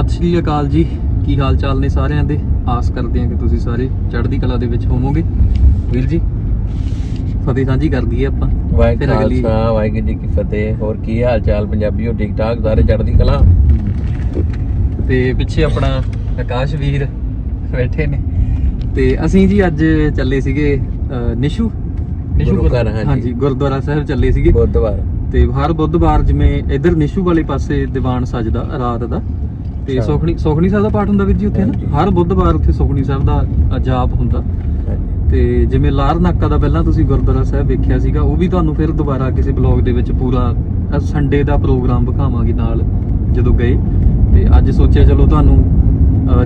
ਸਤਿ ਸ਼੍ਰੀ ਅਕਾਲ ਜੀ। ਕੀ ਹਾਲ ਚਾਲ ਨੇ ਸਾਰਿਆਂ ਦੇ? ਆਸ ਕਰਦੇ ਹਾਂ ਕਿ ਤੁਸੀਂ ਸਾਰੇ ਚੜ੍ਹਦੀ ਕਲਾ ਦੇ ਵਿੱਚ ਹੋਵੋਗੇ। ਵੀਰ ਜੀ ਫਤਿਹ ਸਾਂਝੀ ਕਰ ਦਈਏ ਆਪਾਂ। ਫਿਰ ਅਗਲੀ- ਖਾਲਸਾ ਵਾਹਿਗੁਰੂ ਜੀ ਕੀ ਫਤਿਹ। ਹੋਰ ਕੀ ਹਾਲ ਚਾਲ ਪੰਜਾਬੀਓ? ਠੀਕ ਠਾਕ ਸਾਰੇ ਚੜ੍ਹਦੀ ਕਲਾ? ਤੇ ਪਿੱਛੇ ਆਪਣਾ ਆਕਾਸ਼ ਵੀਰ ਬੈਠੇ ਨੇ। ਤੇ ਅਸੀਂ ਜੀ ਅੱਜ ਚੱਲੇ ਸੀਗੇ ਨਿਸ਼ੂ। ਨਿਸ਼ੂ। ਹਾਂਜੀ ਗੁਰਦੁਆਰਾ ਸਾਹਿਬ ਚੱਲੇ ਸੀਗੇ। ਬੁੱਧਵਾਰ। ਤੇ ਹਰ ਬੁੱਧਵਾਰ ਜਿਵੇਂ ਇਧਰ ਨਿਸ਼ੂ ਵਾਲੇ ਪਾਸੇ ਦੀਵਾਨ ਸਜਦਾ ਰਾਤ ਦਾ। ਤੇ। ਸੁਖਣੀ ਸੁਖਣੀ ਸਾਹਿਬ ਦਾ ਪਾਠ ਹੁੰਦਾ ਵੀਰ ਜੀ ਉੱਥੇ। ਨਾ? ਹਰ ਬੁੱਧਵਾਰ ਉੱਥੇ ਸੁਖਣੀ ਸਾਹਿਬ ਦਾ ਜਾਪ ਹੁੰਦਾ। ਤੇ ਜਿਵੇਂ ਲਾਰ ਨਾਕਾ ਦਾ ਪਹਿਲਾਂ ਤੁਸੀਂ ਗੁਰਦੁਆਰਾ ਸਾਹਿਬ ਵੇਖਿਆ ਸੀਗਾ ਉਹ ਵੀ ਤੁਹਾਨੂੰ ਫਿਰ ਦੁਬਾਰਾ ਕਿਸੇ ਬਲੌਗ ਦੇ ਵਿੱਚ ਪੂਰਾ ਸੰਡੇ ਦਾ ਪ੍ਰੋਗਰਾਮ ਵਿਖਾਵਾਂਗੇ ਨਾਲ ਜਦੋਂ ਗਏ। ਤੇ ਅੱਜ ਸੋਚਿਆ ਚਲੋ ਤੁਹਾਨੂੰ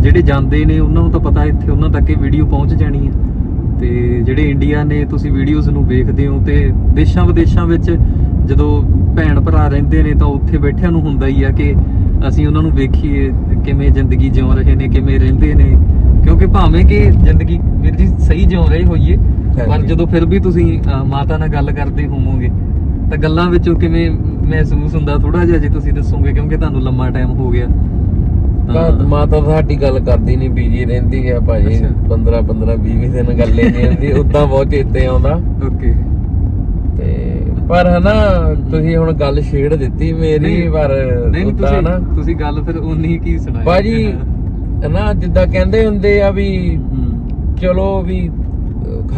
ਜਿਹੜੇ ਜਾਂਦੇ ਨੇ ਉਹਨਾਂ ਨੂੰ ਤਾਂ ਪਤਾ ਇੱਥੇ ਉਹਨਾਂ ਤੱਕ ਇਹ ਵੀਡੀਓ ਪਹੁੰਚ ਜਾਣੀ ਹੈ। ਤੇ ਜਿਹੜੇ ਇੰਡੀਆ ਨੇ ਤੁਸੀਂ ਵੀਡੀਓਜ਼ ਨੂੰ ਵੇਖਦੇ ਹੋ ਤੇ ਦੇਸ਼ਾਂ ਵਿਦੇਸ਼ਾਂ ਵਿੱਚ ਜਦੋਂ ਭੈਣ ਭਰਾ ਰਹਿੰਦੇ ਨੇ ਤਾਂ ਉੱਥੇ ਬੈਠਿਆਂ ਨੂੰ ਹੁੰਦਾ ਹੀ ਆ ਕਿ ਅਸੀਂ ਉਹਨਾਂ ਨੂੰ ਵੇਖੀਏ ਕਿਵੇਂ ਜ਼ਿੰਦਗੀ ਜਿਉ ਰਹੇ ਨੇ ਕਿਵੇਂ ਰਹਿੰਦੇ ਨੇ। ਕਿਉਂਕਿ ਭਾਵੇਂ ਕਿ ਜ਼ਿੰਦਗੀ ਵੀਰ ਜੀ ਸਹੀ ਜਿਉ ਰਹੇ ਹੋਈਏ ਪਰ। ਜਦੋਂ ਫਿਰ ਵੀ ਤੁਸੀਂ ਮਾਤਾ ਨਾਲ ਗੱਲ ਕਰਦੇ ਹੋਵੋਗੇ ਤਾਂ ਗੱਲਾਂ ਵਿੱਚੋਂ ਕਿਵੇਂ ਮਹਿਸੂਸ ਹੁੰਦਾ? ਥੋੜਾ ਜਿਹਾ ਜੇ ਤੁਸੀਂ ਦੱਸੋਗੇ ਕਿਉਂਕਿ ਤੁਹਾਨੂੰ ਲੰਮਾ ਟਾਈਮ ਹੋ ਗਿਆ। ਤਾਂ ਮਾਤਾ ਸਾਡੀ ਗੱਲ ਕਰਦੀ ਨਹੀਂ ਬੀਜੀ ਰਹਿੰਦੀ ਆ ਭਾਜੀ ਅੱਛਾ। 15 15 20 ਦਿਨ ਗੱਲੇ ਨਹੀਂ ਹੁੰਦੀ ਉਦਾਂ ਬਹੁਤ ਚੇਤੇ ਆਉਂਦਾ। ਓਕੇ। ਤੇ ਪਰ ਹਨਾ ਤੁਸੀਂ ਹੁਣ ਗੱਲ ਛੇੜ ਦਿੱਤੀ ਮੇਰੀ ਪਰ ਨਹੀਂ ਤੁਸੀਂ ਨਾ। ਤੁਸੀਂ ਗੱਲ ਫਿਰ ਉਨੀ ਕੀ ਸੁਣਾਈ? ਭਾਜੀ ਹਨਾ ਜਿੱਦਾਂ ਕਹਿੰਦੇ ਹੁੰਦੇ ਆ ਵੀ ਹੂੰ। ਚਲੋ ਵੀ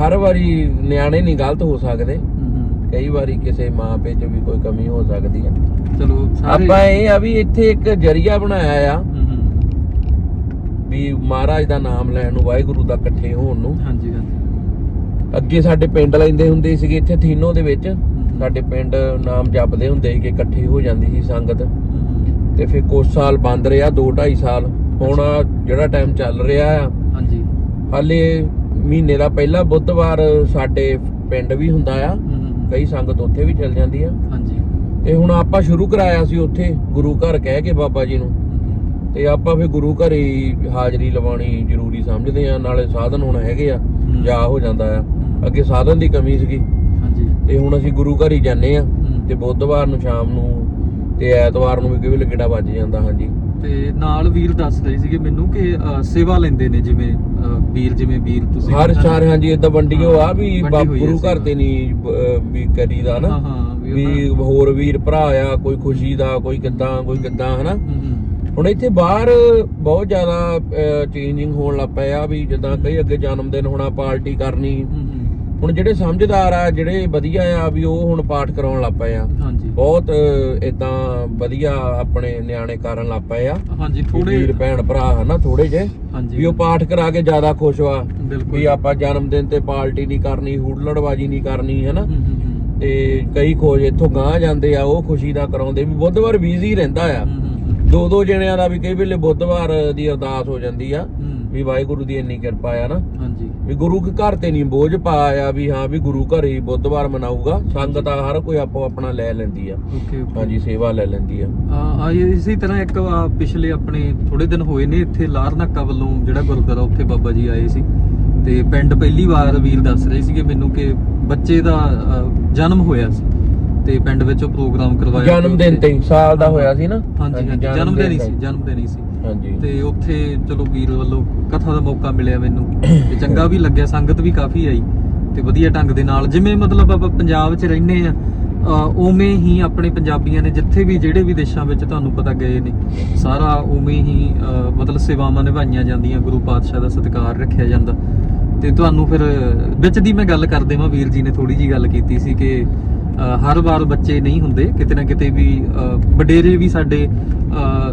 ਹਰ ਵਾਰੀ ਨਿਆਣੇ ਨਹੀਂ ਗਲਤ ਹੋ ਸਕਦੇ। ਹੂੰ ਕਈ ਵਾਰੀ ਕਿਸੇ ਮਾਂ ਪਿਓ 'ਚ ਵੀ ਕੋਈ ਕਮੀ ਹੋ ਸਕਦੀ ਆ। ਚਲੋ ਆਪਾਂ ਇਹ ਆ ਵੀ ਇੱਥੇ ਇੱਕ ਜਰੀਆ ਬਣਾਇਆ ਆ। ਹੂੰ, ਹੂੰ। ਵੀ ਮਹਾਰਾਜ ਦਾ ਨਾਮ ਲੈਣ ਨੂੰ ਵਾਹਿਗੁਰੂ ਦਾ ਇਕੱਠੇ ਹੋਣ ਨੂੰ। ਹਾਂਜੀ ਹਾਂਜੀ। ਅੱਗੇ ਸਾਡੇ ਪਿੰਡ ਲੈਂਦੇ ਹੁੰਦੇ ਸੀਗੇ ਇੱਥੇ ਥੀਨੋ ਦੇ ਵਿੱਚ। ਸਾਡੇ ਪਿੰਡ ਨਾਮ ਜਪਦੇ ਹੁੰਦੇ ਸੀਗੇ ਇਕੱਠੇ ਹੋ ਜਾਂਦੀ ਸੀ ਸੰਗਤ। ਤੇ ਫਿਰ ਕੁਝ ਸਾਲ ਬੰਦ ਰਿਹਾ 2 2.5 ਸਾਲ। ਹੁਣ ਜਿਹੜਾ ਟਾਈਮ ਚੱਲ ਰਿਹਾ ਆ ਹਾਂਜੀ। ਹਾਲੇ ਮਹੀਨੇ ਦਾ ਪਹਿਲਾ ਬੁੱਧਵਾਰ ਸਾਡੇ ਪਿੰਡ ਵੀ ਹੁੰਦਾ ਆ। ਕਈ ਸੰਗਤ ਉੱਥੇ ਵੀ ਚੱਲ ਜਾਂਦੀ ਆ। ਹਾਂਜੀ। ਤੇ ਹੁਣ ਆਪਾਂ ਸ਼ੁਰੂ ਕਰਾਇਆ ਸੀ ਉੱਥੇ ਗੁਰੂ ਘਰ ਕਹਿ ਕੇ ਬਾਬਾ ਜੀ ਨੂੰ। ਤੇ ਆਪਾਂ ਫਿਰ ਗੁਰੂ ਘਰੇ ਹੀ ਹਾਜ਼ਰੀ ਲਵਾਉਣੀ ਜ਼ਰੂਰੀ ਸਮਝਦੇ ਆ ਨਾਲੇ ਸਾਧਨ ਹੁਣ ਹੈਗੇ ਆ ਜਾ ਹੋ ਜਾਂਦਾ ਆ। ਅੱਗੇ ਸਾਧਨ ਦੀ ਕਮੀ ਸੀਗੀ। ਤੇ ਹੁਣ ਅਸੀਂ ਗੁਰੂ ਘਰ ਹੀ ਜਾਂਦੇ ਆ। ਤੇ ਬੁੱਧਵਾਰ ਨੂੰ ਸ਼ਾਮ ਨੂੰ ਤੇ ਐਤਵਾਰ ਨੂੰ ਵੀ ਕਿਵੇਂ ਲਗੇੜਾ ਵੱਜ ਜਾਂਦਾ ਹਾਂਜੀ ਤੇ ਨਾਲ ਵੀਰ ਦੱਸ ਰਹੇ ਸੀਗੇ ਮੈਨੂੰ ਕਿ ਸੇਵਾ ਲੈਂਦੇ ਨੇ ਜਿਵੇਂ ਵੀਰ ਜਿਵੇਂ ਵੀਰ ਤੁਸੀਂ ਹਰ ਚਾਰ ਹਾਂਜੀ ਇਦਾਂ ਵੰਡੀਓ ਆ ਵੀ ਗੁਰੂ ਘਰ। ਤੇ ਨਹੀਂ ਵੀ ਕਰੀਦਾ ਨਾ ਵੀ ਹੋਰ ਵੀਰ ਭਰਾ ਆ ਕੋਈ ਖੁਸ਼ੀ ਦਾ ਕੋਈ ਕਿੱਦਾਂ ਕੋਈ ਕਿੱਦਾਂ ਹਨਾ। ਹੁਣ ਇੱਥੇ ਬਾਹਰ ਬਹੁਤ ਜ਼ਿਆਦਾ ਚੇਂਜਿੰਗ ਹੋਣ ਲੱਗ ਪਿਆ ਵੀ ਜਿੱਦਾਂ ਕਈ ਅੱਗੇ ਜਨਮ ਦਿਨ ਹੋਣਾ ਪਾਰਟੀ ਕਰਨੀ। ਹੁਣ ਜਿਹੜੇ ਸਮਝਦਾਰ ਆ ਜਿਹੜੇ ਵਧੀਆ ਆ ਵੀ ਉਹ ਹੁਣ ਪਾਠ ਕਰਾਉਣ ਲੱਗ ਪਏ ਆ। ਹਾਂਜੀ। ਬਹੁਤ ਇਦਾਂ ਵਧੀਆ ਆਪਣੇ ਨਿਆਣੇ ਕਰਨ ਲੱਗ ਪਏ ਆ। ਹਾਂਜੀ ਥੋੜੇ ਵੀਰ ਭੈਣ ਭਰਾ ਹਨਾ ਥੋੜੇ ਜੇ ਵੀ ਉਹ ਪਾਠ ਕਰਾ ਕੇ ਜ਼ਿਆਦਾ ਖੁਸ਼ ਆ ਵੀ ਆਪਾਂ ਜਨਮ ਦਿਨ ਤੇ ਪਾਰਟੀ ਨਹੀਂ ਕਰਨੀ ਹੁੜਲੜਬਾਜੀ ਨਹੀਂ ਕਰਨੀ ਹਨਾ। ਤੇ ਕਈ ਖੋਜ ਇੱਥੋਂ ਗਾਂ ਜਾਂਦੇ ਆ ਉਹ ਖੁਸ਼ੀ ਦਾ ਕਰਾਉਂਦੇ। ਵੀ ਬੁੱਧਵਾਰ ਬਿਜ਼ੀ ਰਹਿੰਦਾ ਆ। ਦੋ ਦੋ ਜਣਿਆਂ ਦਾ ਵੀ ਕਈ ਵੇਲੇ ਬੁੱਧਵਾਰ ਦੀ ਅਰਦਾਸ ਹੋ ਜਾਂਦੀ ਆ। ਵੀ ਵਾਹਿਗੁਰੂ ਦੀ ਇੰਨੀ ਕਿਰਪਾ ਆ ਨਾ। ਹਾਂਜੀ। ਵੀ ਗੁਰੂ ਕੇ ਘਰ ਤੇ ਨਹੀਂ ਬੋਝ ਪਾਇਆ ਵੀ ਹਾਂ ਵੀ ਗੁਰੂ ਘਰ ਹੀ ਬੁੱਧਵਾਰ ਮਨਾਊਗਾ। ਸੰਗਤ ਆ ਹਰ ਕੋਈ ਆਪੋ ਆਪਣਾ ਲੈ ਲੈਂਦੀ ਆ। ਓਕੇ ਹਾਂਜੀ ਸੇਵਾ ਲੈ ਲੈਂਦੀ ਆ। ਆ ਇਸੇ ਤਰ੍ਹਾਂ ਇੱਕ ਆ ਪਿਛਲੇ ਆਪਣੇ ਥੋੜੇ ਦਿਨ ਹੋਏ ਨੇ ਇੱਥੇ ਲਾਰਨਾਕਾ ਵੱਲੋਂ ਜਿਹੜਾ ਗੁਰਦੁਆਰਾ ਉੱਥੇ ਬਾਬਾ ਜੀ ਆਏ ਸੀ। ਤੇ ਪਿੰਡ ਪਹਿਲੀ ਵਾਰ ਵੀਰ ਦੱਸ ਰਹੇ ਸੀਗੇ ਮੈਨੂੰ ਕਿ ਬੱਚੇ ਦਾ ਜਨਮ ਹੋਇਆ ਸੀ। ਤੇ ਪਿੰਡ ਵਿੱਚ ਉਹ ਪ੍ਰੋਗਰਾਮ ਕਰਵਾਇਆ ਜਨਮ ਦਿਨ ਤੇ ਹੀ, ਸਾਲ ਦਾ ਹੋਇਆ ਸੀ ਨਾ? ਹਾਂਜੀ ਹਾਂਜੀ ਜਨਮ ਦਿਨ ਹੀ ਸੀ ਜਨਮ ਦਿਨ ਹੀ ਸੀ। ਹਾਂਜੀ। ਤੇ ਉੱਥੇ ਚਲੋ ਵੀਰ ਵੱਲੋਂ ਕਥਾ ਦਾ ਮੌਕਾ ਮਿਲਿਆ ਮੈਨੂੰ। ਤੇ ਚੰਗਾ ਵੀ ਲੱਗਿਆ ਸੰਗਤ ਵੀ ਕਾਫੀ ਆਈ ਤੇ ਵਧੀਆ ਢੰਗ ਦੇ ਨਾਲ। ਜਿਵੇਂ ਮਤਲਬ ਆਪਾਂ ਪੰਜਾਬ 'ਚ ਰਹਿੰਦੇ ਆ ਅਹ ਉਵੇਂ ਹੀ ਆਪਣੇ ਪੰਜਾਬੀਆਂ ਨੇ ਜਿੱਥੇ ਵੀ ਜਿਹੜੇ ਵੀ ਦੇਸ਼ਾਂ ਵਿੱਚ ਤੁਹਾਨੂੰ ਪਤਾ ਗਏ ਨੇ ਸਾਰਾ ਉਵੇਂ ਹੀ ਅਹ ਮਤਲਬ ਸੇਵਾਵਾਂ ਨਿਭਾਈਆਂ ਜਾਂਦੀਆਂ ਗੁਰੂ ਪਾਤਸ਼ਾਹ ਦਾ ਸਤਿਕਾਰ ਰੱਖਿਆ ਜਾਂਦਾ। ਤੇ ਤੁਹਾਨੂੰ ਫਿਰ ਵਿੱਚ ਦੀ ਮੈਂ ਗੱਲ ਕਰਦੇ ਵਾਂ ਵੀਰ ਜੀ ਨੇ ਥੋੜੀ ਜੀ ਗੱਲ ਕੀਤੀ ਸੀ ਕਿ ਅਹ ਹਰ ਵਾਰ ਬੱਚੇ ਨਹੀਂ ਹੁੰਦੇ। ਕਿਤੇ ਨਾ ਕਿਤੇ ਵੀ ਵਡੇਰੇ ਵੀ ਸਾਡੇ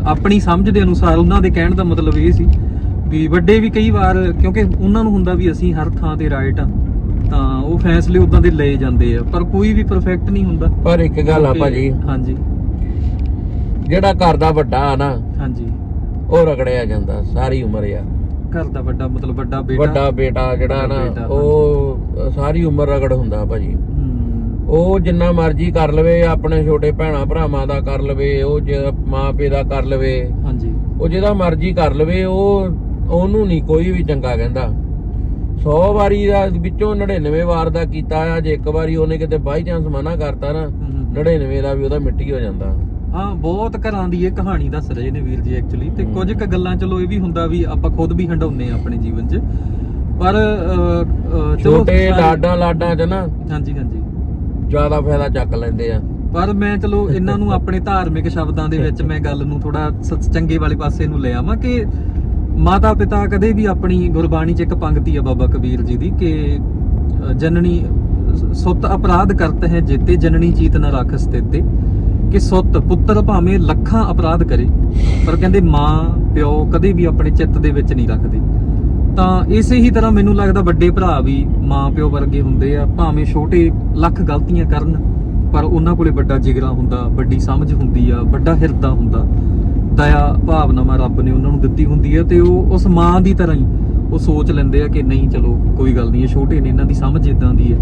ਆਪਣੀ ਸਮਝ ਦੇ ਅਨੁਸਾਰ ਉਹਨਾਂ ਦੇ ਕਹਿਣ ਦਾ ਮਤਲਬ ਇਹ ਸੀ ਵੀ ਵੱਡੇ ਵੀ ਕਈ ਵਾਰ ਕਿਉਂਕਿ ਉਹਨਾਂ ਨੂੰ ਹੁੰਦਾ ਵੀ ਅਸੀਂ ਹਰ ਥਾਂ ਤੇ ਰਾਈਟ ਆ ਤਾਂ ਉਹ ਫੈਸਲੇ ਉਦਾਂ ਦੇ ਲਏ ਜਾਂਦੇ ਆ। ਪਰ ਕੋਈ ਵੀ ਪਰਫੈਕਟ ਨਹੀਂ ਹੁੰਦਾ। ਪਰ ਇੱਕ ਗੱਲ ਆ ਭਾਜੀ। ਹਾਂਜੀ। ਜਿਹੜਾ ਘਰ ਦਾ ਵੱਡਾ ਆ ਨਾ ਹਾਂਜੀ। ਉਹ ਰਗੜਿਆ ਜਾਂਦਾ ਸਾਰੀ ਉਮਰ ਆ। ਘਰ ਦਾ ਵੱਡਾ ਮਤਲਬ ਵੱਡਾ ਬੇਟਾ। ਵੱਡਾ ਬੇਟਾ ਜਿਹੜਾ ਨਾ ਉਹ ਸਾਰੀ ਉਮਰ ਰਗੜ ਹੁੰਦਾ ਭਾਜੀ। ਉਹ ਜਿੰਨਾ ਮਰਜ਼ੀ ਕਰ ਲਵੇ ਆਪਣੇ ਛੋਟੇ ਭੈਣਾ ਭਰਾਵਾਂ ਦਾ ਕਰ ਲਵੇ ਉਹ ਜੇ ਮਾਂ ਪਿਓ ਦਾ ਕਰ ਲਵੇ। ਹਾਂਜੀ। ਉਹ ਜਿਹਦਾ ਮਰਜ਼ੀ ਕਰ ਲਵੇ ਉਹ ਉਹਨੂੰ ਨਹੀਂ ਕੋਈ ਵੀ ਚੰਗਾ ਕਹਿੰਦਾ। 100 ਵਾਰੀ ਦਾ ਵਿੱਚੋਂ 99 ਵਾਰ ਦਾ ਕੀਤਾ ਆ ਜੇ ਇੱਕ ਵਾਰੀ ਉਹਨੇ ਕਿਤੇ ਬਾਈ ਚਾਂਸ ਮਨਾ ਕਰਤਾ ਨਾ ਹਮ, ਹਮ, 99 ਦਾ ਵੀ ਉਹਦਾ ਮਿੱਟੀ ਹੋ ਜਾਂਦਾ। ਹਾਂ ਬਹੁਤ ਘਰਾਂ ਦੀ ਇਹ ਕਹਾਣੀ ਦੱਸ ਰਹੇ ਨੇ ਵੀਰ ਜੀ ਐਕਚੁਅਲੀ ਤੇ ਕੁਝ ਕੁ ਗੱਲਾਂ ਚਲੋ ਇਹ ਵੀ ਹੁੰਦਾ ਵੀ ਆਪਾਂ ਖੁਦ ਵੀ ਹੰਡਾਉਂਦੇ ਆ ਆਪਣੇ ਜੀਵਨ 'ਚ। ਪਰ ਚਲੋ ਛੋਟੇ ਲਾਡਾਂ ਲਾਡਾਂ 'ਚ ਨਾ। ਹਾਂਜੀ ਹਾਂਜੀ। ਜ਼ਿਆਦਾ ਫਾਇਦਾ ਚੱਕ ਲੈਂਦੇ ਆ। ਪਰ ਮੈਂ ਚਲੋ ਇਹਨਾਂ ਨੂੰ ਆਪਣੇ ਧਾਰਮਿਕ ਸ਼ਬਦਾਂ ਦੇ ਵਿੱਚ ਮੈਂ ਗੱਲ ਨੂੰ ਥੋੜਾ ਚੰਗੇ ਵਾਲੇ ਪਾਸੇ ਨੂੰ ਲੈ ਆਵਾਂ ਕਿ ਮਾਤਾ ਪਿਤਾ ਕਦੇ ਵੀ ਆਪਣੀ ਗੁਰਬਾਣੀ 'ਚ ਇੱਕ ਪੰਕਤੀ ਆ ਬਾਬਾ ਕਬੀਰ ਜੀ ਦੀ ਕਿ ਜਨਨੀ ਸੁੱਤ ਅਪਰਾਧ ਕਰਤ ਹੈ ਜੇਤੇ, ਜਨਨੀ ਚੀਤ ਨਾ ਰੱਖ ਸਤੇਤੇ। ਕਿ ਸੁੱਤ ਪੁੱਤਰ ਭਾਵੇਂ ਲੱਖਾਂ ਅਪਰਾਧ ਕਰੇ, ਪਰ ਕਹਿੰਦੇ ਮਾਂ, ਪਿਓ ਕਦੇ ਵੀ ਆਪਣੇ ਚਿੱਤ ਦੇ ਵਿੱਚ ਨਹੀਂ ਰੱਖਦੇ। ਤਾਂ ਇਸੇ ਹੀ ਤਰ੍ਹਾਂ ਮੈਨੂੰ ਲੱਗਦਾ ਵੱਡੇ ਭਰਾ ਵੀ ਮਾਂ ਪਿਓ ਵਰਗੇ ਹੁੰਦੇ ਆ, ਭਾਵੇਂ ਛੋਟੇ ਲੱਖ ਗਲਤੀਆਂ ਕਰਨ, ਪਰ ਉਹਨਾਂ ਕੋਲੇ ਵੱਡਾ ਜਿਗਰਾ ਹੁੰਦਾ, ਵੱਡੀ ਸਮਝ ਹੁੰਦੀ ਆ, ਵੱਡਾ ਹਿਰਦਾ ਹੁੰਦਾ। ਦਇਆ ਭਾਵਨਾਵਾਂ ਰੱਬ ਨੇ ਉਹਨਾਂ ਨੂੰ ਦਿੱਤੀ ਹੁੰਦੀ ਹੈ ਤੇ ਉਹ ਉਸ ਮਾਂ ਦੀ ਤਰ੍ਹਾਂ ਹੀ ਉਹ ਸੋਚ ਲੈਂਦੇ ਆ ਕਿ ਨਹੀਂ, ਚਲੋ ਕੋਈ ਗੱਲ ਨਹੀਂ ਛੋਟੇ ਨੇ, ਇਹਨਾਂ ਦੀ ਸਮਝ ਇਦਾਂ ਦੀ ਹੈ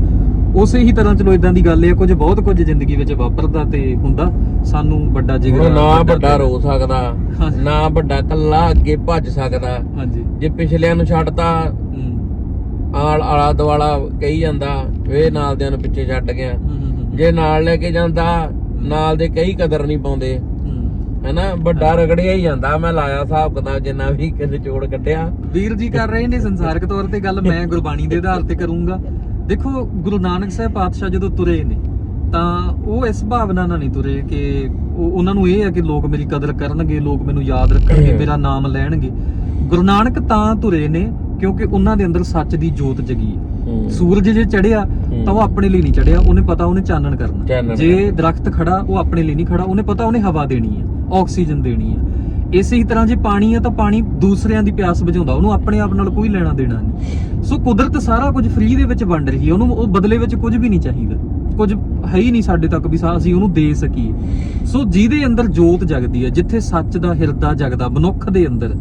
ਉਸੇ ਹੀ ਤਰ੍ਹਾਂ ਚਲੋ ਇਦਾਂ ਦੀ ਗੱਲ ਹੈ ਕੁਝ ਬਹੁਤ ਕੁਝ ਜ਼ਿੰਦਗੀ ਵਿੱਚ ਵਾਪਰਦਾ ਤੇ ਹੁੰਦਾ। ਸਾਨੂੰ ਵੱਡਾ ਜਿਗਰਾ ਨਾ ਵੱਡਾ ਰੋ ਸਕਦਾ। ਨਾ ਵੱਡਾ ਕੱਲਾ ਅੱਗੇ ਭੱਜ ਸਕਦਾ। ਹਾਂਜੀ। ਜੇ ਪਿਛਲਿਆਂ ਨੂੰ ਛੱਡਤਾ ਆਲ ਆਲਾ ਦਵਾਲਾ ਕਹੀ ਜਾਂਦਾ ਇਹ ਨਾਲ ਦਿਆਂ ਨੂੰ ਪਿੱਛੇ ਛੱਡ ਗਿਆ। ਜੇ ਨਾਲ ਲੈ ਕੇ ਜਾਂਦਾ ਨਾਲ ਦੇ ਕਈ ਕਦਰ ਨਹੀਂ ਪਾਉਂਦੇ। ਹੈਨਾ ਵੱਡਾ ਰਗੜਿਆ ਹੀ ਜਾਂਦਾ ਮੈਂ ਲਾਇਆ ਹਿਸਾਬ ਕਿਤਾਬ ਜਿੰਨਾ ਵੀ ਕਿਤੇ ਚੋੜ ਕੱਢਿਆ। ਵੀਰ ਜੀ ਕਰ ਰਹੇ ਨੇ ਸੰਸਾਰਿਕ ਤੌਰ ਤੇ ਗੱਲ ਮੈਂ ਗੁਰਬਾਣੀ ਦੇ ਆਧਾਰ ਤੇ ਕਰੂੰਗਾ। ਦੇਖੋ ਗੁਰੂ ਨਾਨਕ ਸਾਹਿਬ ਪਾਤਸ਼ਾਹ ਜਦੋਂ ਤੁਰੇ ਨੇ ਤਾਂ ਉਹ ਇਸ ਭਾਵਨਾ ਨਾਲ ਨਹੀਂ ਤੁਰੇ ਕਿ ਉਹ ਉਹਨਾਂ ਨੂੰ ਇਹ ਹੈ ਕਿ ਲੋਕ ਮੇਰੀ ਕਦਰ ਕਰਨਗੇ ਲੋਕ ਮੈਨੂੰ ਯਾਦ ਰੱਖਣਗੇ ਮੇਰਾ ਨਾਮ ਲੈਣਗੇ। ਗੁਰੂ ਨਾਨਕ ਤਾਂ ਤੁਰੇ ਨੇ ਕਿਉਂਕਿ ਉਹਨਾਂ ਦੇ ਅੰਦਰ ਸੱਚ ਦੀ ਜੋਤ ਜਗੀ ਹੈ। ਸੂਰਜ ਜੇ ਚੜਿਆ ਤਾਂ ਉਹ ਆਪਣੇ ਲਈ ਨਹੀਂ ਚੜਿਆ ਉਹਨੇ ਪਤਾ ਉਹਨੇ ਚਾਨਣ ਕਰਨਾ। ਜੇ ਦਰਖਤ ਖੜਾ ਉਹ ਆਪਣੇ ਲਈ ਨਹੀਂ ਖੜਾ ਉਹਨੇ ਪਤਾ ਉਹਨੇ ਹਵਾ ਦੇਣੀ ਹੈ ਆਕਸੀਜਨ ਦੇਣੀ ਹੈ। ਇਸੇ ਤਰ੍ਹਾਂ ਜੇ ਪਾਣੀ ਆ ਤਾਂ ਪਾਣੀ ਦੂਸਰਿਆਂ ਦੀ ਪਿਆਸ ਬੁਝਾਉਂਦਾ, ਉਹਨੂੰ ਆਪਣੇ ਆਪ ਨਾਲ ਕੋਈ ਲੈਣਾ ਦੇਣਾ ਨਹੀਂ। ਸੋ ਕੁਦਰਤ ਸਾਰਾ ਕੁਝ ਫ੍ਰੀ ਦੇ ਵਿੱਚ ਵੰਡ ਰਹੀ ਹੈ, ਉਹਨੂੰ ਉਹ ਬਦਲੇ ਵਿੱਚ ਕੁਝ ਵੀ ਨਹੀਂ ਚਾਹੀਦਾ। ਕੁਝ ਹੈ ਹੀ ਨਹੀਂ ਸਾਡੇ ਤੱਕ ਵੀ ਅਸੀਂ ਉਹਨੂੰ ਦੇ ਸਕੀਏ। ਸੋ ਜਿਹਦੇ ਅੰਦਰ ਜੋਤ ਜਗਦੀ ਹੈ, ਜਿੱਥੇ ਸੱਚ ਦਾ ਹਿਰਦਾ ਜਗਦਾ, ਮਨੁੱਖ ਦੇ ਅੰਦਰ,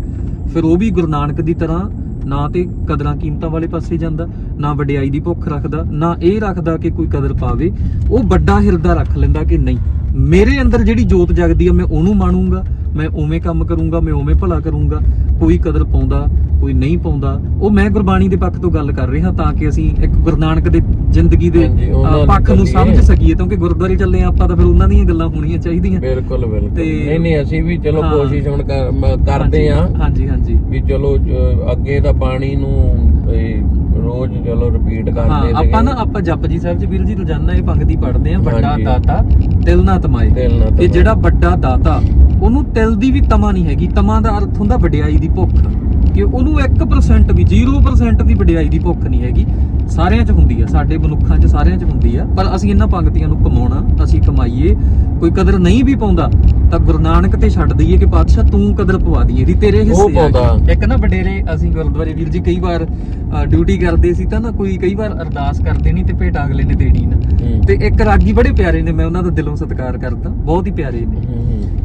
ਫਿਰ ਉਹ ਵੀ ਗੁਰੂ ਨਾਨਕ ਦੀ ਤਰ੍ਹਾਂ ਨਾ ਤੇ ਕਦਰਾਂ ਕੀਮਤਾਂ ਵਾਲੇ ਪਾਸੇ ਜਾਂਦਾ, ਨਾ ਵਡਿਆਈ ਦੀ ਭੁੱਖ ਰੱਖਦਾ, ਨਾ ਇਹ ਰੱਖਦਾ ਕਿ ਕੋਈ ਕਦਰ ਪਾਵੇ। ਉਹ ਵੱਡਾ ਹਿਰਦਾ ਰੱਖ ਲੈਂਦਾ ਕਿ ਨਹੀਂ, ਮੇਰੇ ਅੰਦਰ ਜਿਹੜੀ ਜੋਤ ਜਗਦੀ ਆ ਮੈਂ ਉਹਨੂੰ ਮਾਣੂੰਗਾ ਮੈਂ ਉਵੇਂ ਕੰਮ ਕਰੂੰਗਾ ਮੈਂ ਉਵੇਂ ਭਲਾ ਕਰੂੰਗਾ ਕੋਈ ਕਦਰ ਪਾਉਂਦਾ ਕੋਈ ਨਹੀਂ ਪਾਉਂਦਾ ਉਹ ਮੈਂ ਗੁਰਬਾਣੀ ਦੇ ਪੱਖ ਤੋਂ ਗੱਲ ਕਰ ਰਿਹਾ ਤਾਂ ਕਿ ਅਸੀਂ ਇੱਕ ਗੁਰੂ ਨਾਨਕ ਦੇ ਜ਼ਿੰਦਗੀ ਦੇ ਪੱਖ ਨੂੰ। ਸਮਝ ਸਕੀਏ ਕਿਉਂਕਿ ਗੁਰਦੁਆਰੇ ਚੱਲੇ ਆਪਾਂ ਤਾਂ ਫਿਰ ਉਹਨਾਂ ਦੀਆਂ ਗੱਲਾਂ ਹੋਣੀਆਂ ਚਾਹੀਦੀਆਂ ਬਿਲਕੁਲ ਬਿਲਕੁਲ ਨਹੀਂ ਨਹੀਂ ਅਸੀਂ ਵੀ ਚਲੋ। ਕੋਸ਼ਿਸ਼ ਹੁਣ ਕਰਦੇ ਆ ਹਾਂਜੀ ਹਾਂਜੀ ਵੀ ਚਲੋ ਅੱਗੇ ਦਾ ਪਾਣੀ ਨੂੰ ਚਲੋ ਰਿਪੀਟ ਹਾਂ ਕਰਦੇ ਆਪਾਂ ਨਾ ਆਪਾਂ ਜਪਜੀ ਸਾਹਿਬ ਚ ਵੀਰ ਜੀ ਰੋਜ਼ਾਨਾ ਇਹ ਪੰਕਤੀ ਪੜ੍ਹਦੇ ਆ ਵੱਡਾ ਹਾਂਜੀ। ਦਾਤਾ ਤਿਲ ਨਾ ਤਮਾਏ ਦਿਲ ਨਾ ਇਹ ਤਮਾਏ। ਜਿਹੜਾ ਵੱਡਾ ਦਾਤਾ ਉਹਨੂੰ ਤਿਲ ਦੀ ਵੀ ਤਮਾ ਨਹੀਂ ਹੈਗੀ ਤਮਾ ਦਾ ਅਰਥ ਹੁੰਦਾ ਵਡਿਆਈ ਦੀ ਭੁੱਖ ਕਿ ਉਹਨੂੰ 1% ਵੀ 0% ਵੀ ਵਡਿਆਈ ਦੀ ਭੁੱਖ ਨਹੀਂ ਹੈਗੀ ਸਾਰਿਆਂ 'ਚ ਹੁੰਦੀ ਆ ਸਾਡੇ ਮਨੁੱਖਾਂ 'ਚ ਸਾਰਿਆਂ 'ਚ ਹੁੰਦੀ ਆ ਪਰ ਅਸੀਂ ਇਹਨਾਂ ਪੰਕਤੀਆਂ ਨੂੰ ਕਮਾਉਣਾ ਅਸੀਂ ਕਮਾਈਏ ਕੋਈ ਕਦਰ ਨਹੀਂ ਵੀ ਪਾਉਂਦਾ ਤਾਂ ਗੁਰੂ ਨਾਨਕ ਤੇ ਛੱਡ ਦਈਏ ਕਿ ਪਾਤਸ਼ਾਹ ਤੂੰ ਕਦਰ ਪਵਾ ਦੀ ਇਹਦੀ ਤੇਰੇ ਹਿੱਸੇ ਆ ਪਾਉਂਦਾ। ਇੱਕ ਨਾ ਵਡੇਰੇ ਅਸੀਂ ਗੁਰਦੁਆਰੇ ਵੀਰ ਜੀ ਕਈ ਵਾਰ ਡਿਊਟੀ ਕਰਦੇ ਸੀ ਤਾਂ ਨਾ ਕੋਈ ਕਈ ਵਾਰ ਅਰਦਾਸ ਕਰਦੇ ਨਹੀਂ ਤੇ ਭੇਟ ਅਗਲੇ ਨੇ ਦੇਣੀ ਨਾ। ਤੇ ਇੱਕ ਰਾਗੀ ਬੜੇ ਪਿਆਰੇ ਨੇ ਮੈਂ ਉਹਨਾਂ ਦਾ ਦਿਲੋਂ ਸਤਿਕਾਰ ਕਰਦਾ ਬਹੁਤ ਹੀ ਪਿਆਰੇ ਨੇ।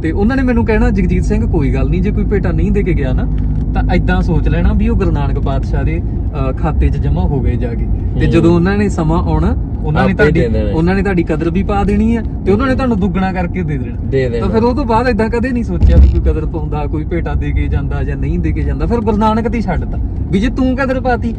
ਤੇ ਉਹਨਾਂ ਨੇ ਮੈਨੂੰ ਕਹਿਣਾ ਜਗਜੀਤ ਸਿੰਘ ਕੋਈ ਗੱਲ ਨਹੀਂ ਜੇ ਕੋਈ ਭੇਟਾ ਨਹੀਂ ਦੇ ਕੇ ਗਿਆ ਨਾ ਤਾਂ ਐਦਾਂ ਸੋਚ ਲੈਣਾ ਵੀ ਉਹ ਗੁਰੂ ਨਾਨਕ ਪਾਤਸ਼ਾਹ ਦੇ ਅਹ, ਖਾਤੇ 'ਚ ਜਮ੍ਹਾਂ ਹੋ ਗਏ ਜਾ ਕੇ। ਤੇ। ਜਦੋਂ ਉਹਨਾਂ ਨੇ ਸਮਾਂ ਆਉਣਾ ਉਹਨਾਂ ਨੇ ਆਪੇ ਤੁਹਾਡੀ ਦੇ ਦੇਣਾ। ਉਹਨਾਂ ਨੇ ਤੁਹਾਡੀ ਕਦਰ ਵੀ ਪਾ ਦੇਣੀ ਹੈ ਤੇ ਉਹਨਾਂ ਨੇ ਤੁਹਾਨੂੰ ਦੁੱਗਣਾ ਕਰਕੇ ਦੇ ਦੇਣਾ। ਦੇ ਤਾਂ ਫਿਰ ਉਹ ਤੋਂ ਬਾਅਦ ਇਦਾਂ ਕਦੇ ਨਹੀਂ ਸੋਚਿਆ ਵੀ ਕੋਈ ਕਦਰ ਪਾਉਂਦਾ ਕੋਈ ਭੇਟਾ ਦੇ ਕੇ ਜਾਂਦਾ ਜਾਂ ਨਹੀਂ ਦੇ ਕੇ ਜਾਂਦਾ। ਫਿਰ ਗੁਰੂ ਨਾਨਕ ਹੀ ਛੱਡਤਾ। ਵੀ ਜੇ ਤੂੰ ਕਦਰ ਪਾਤੀ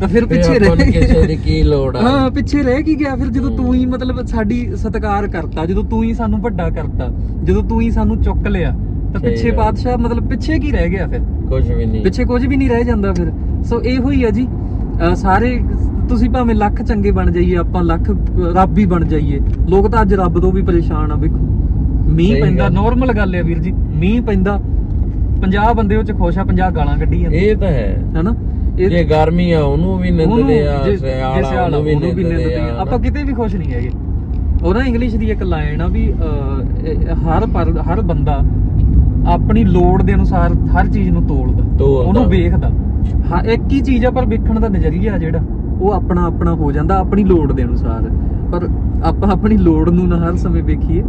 ਤਾਂ ਫਿਰ ਪਿੱਛੇ ਰਹਿ ਕਿਸੇ ਦੀ ਕੀ ਲੋੜ ਆ? ਹਾਂ ਪਿੱਛੇ ਰਹਿ ਕੀ ਗਿਆ। ਫਿਰ ਜਦੋਂ। ਤੂੰ ਹੀ। ਮਤਲਬ ਸਾਡੀ ਸਤਿਕਾਰ ਕਰਤਾ ਜਦੋਂ ਤੂੰ ਹੀ ਸਾਨੂੰ ਵੱਡਾ ਕਰਤਾ ਜਦੋਂ ਤੂੰ ਹੀ ਸਾਨੂੰ ਚੁੱਕ ਲਿਆ ਤਾਂ ਪਿੱਛੇ। ਪਾਤਸ਼ਾਹ ਮਤਲਬ ਪਿੱਛੇ ਕੀ ਰਹਿ ਗਿਆ ਫਿਰ? ਕੁਝ ਵੀ ਨਹੀਂ। ਪਿੱਛੇ ਕੁਝ ਵੀ ਨਹੀਂ ਰਹਿ ਜਾਂਦਾ ਫਿਰ। ਸੋ ਇਹੋ ਹੀ ਆ ਜੀ। ਸਾਰੇ ਤੁਸੀਂ ਭਾਵੇਂ ਲੱਖ ਚੰਗੇ ਬਣ ਜਾਈਏ ਆਪਾਂ ਲੱਖ ਰੱਬ ਹੀ ਬਣ ਜਾਈਏ। ਲੋਕ ਤਾਂ ਅੱਜ ਰੱਬ ਤੋਂ ਵੀ ਪਰੇਸ਼ਾਨ ਆ ਵੇਖੋ। ਮੀਂਹ ਪੈਂਦਾ। ਨਾਰਮਲ ਗੱਲ ਆ ਵੀਰ ਜੀ। ਮੀਂਹ ਪੈਂਦਾ। 50 ਬੰਦੇ ਉਹ ਚ ਖੁਸ਼ ਆ 50 ਗਾਲਾਂ ਕੱਢੀ ਜਾਂਦੇ। ਇਹ ਤਾਂ ਹੈ। ਹੈਨਾ? ਜੇ ਗਰਮੀ ਆ ਉਹਨੂੰ ਵੀ ਉਹਨੂੰ ਨਿੰਦਦੇ ਆ ਸਿਆਲ ਉਹਨੂੰ ਵੀ ਉਹਨੂੰ ਨਿੰਦਦੇ ਆ। ਆਪਾਂ ਕਿਤੇ ਵੀ ਖੁਸ਼ ਨਹੀਂ ਹੈਗੇ। ਉਹ ਨਾ ਇੰਗਲਿਸ਼ ਦੀ ਇੱਕ ਲਾਈਨ ਆ ਵੀ ਹਰ ਹਰ ਬੰਦਾ ਆਪਣੀ ਲੋੜ ਦੇ ਅਨੁਸਾਰ ਹਰ ਚੀਜ਼ ਨੂੰ ਤੋਲਦਾ ਤੋਲਦਾ। ਉਹਨੂੰ ਵੇਖਦਾ। ਹਾਂ ਇੱਕ ਹੀ ਚੀਜ਼ ਆ ਪਰ ਵੇਖਣ ਦਾ ਨਜ਼ਰੀਆ ਜਿਹੜਾ ਉਹ ਆਪਣਾ ਆਪਣਾ ਹੋ ਜਾਂਦਾ ਆਪਣੀ ਲੋੜ ਦੇ ਅਨੁਸਾਰ। ਪਰ ਆਪਾਂ ਆਪਣੀ ਲੋੜ ਨੂੰ ਨਾ ਹਰ ਸਮੇਂ ਵੇਖੀਏ।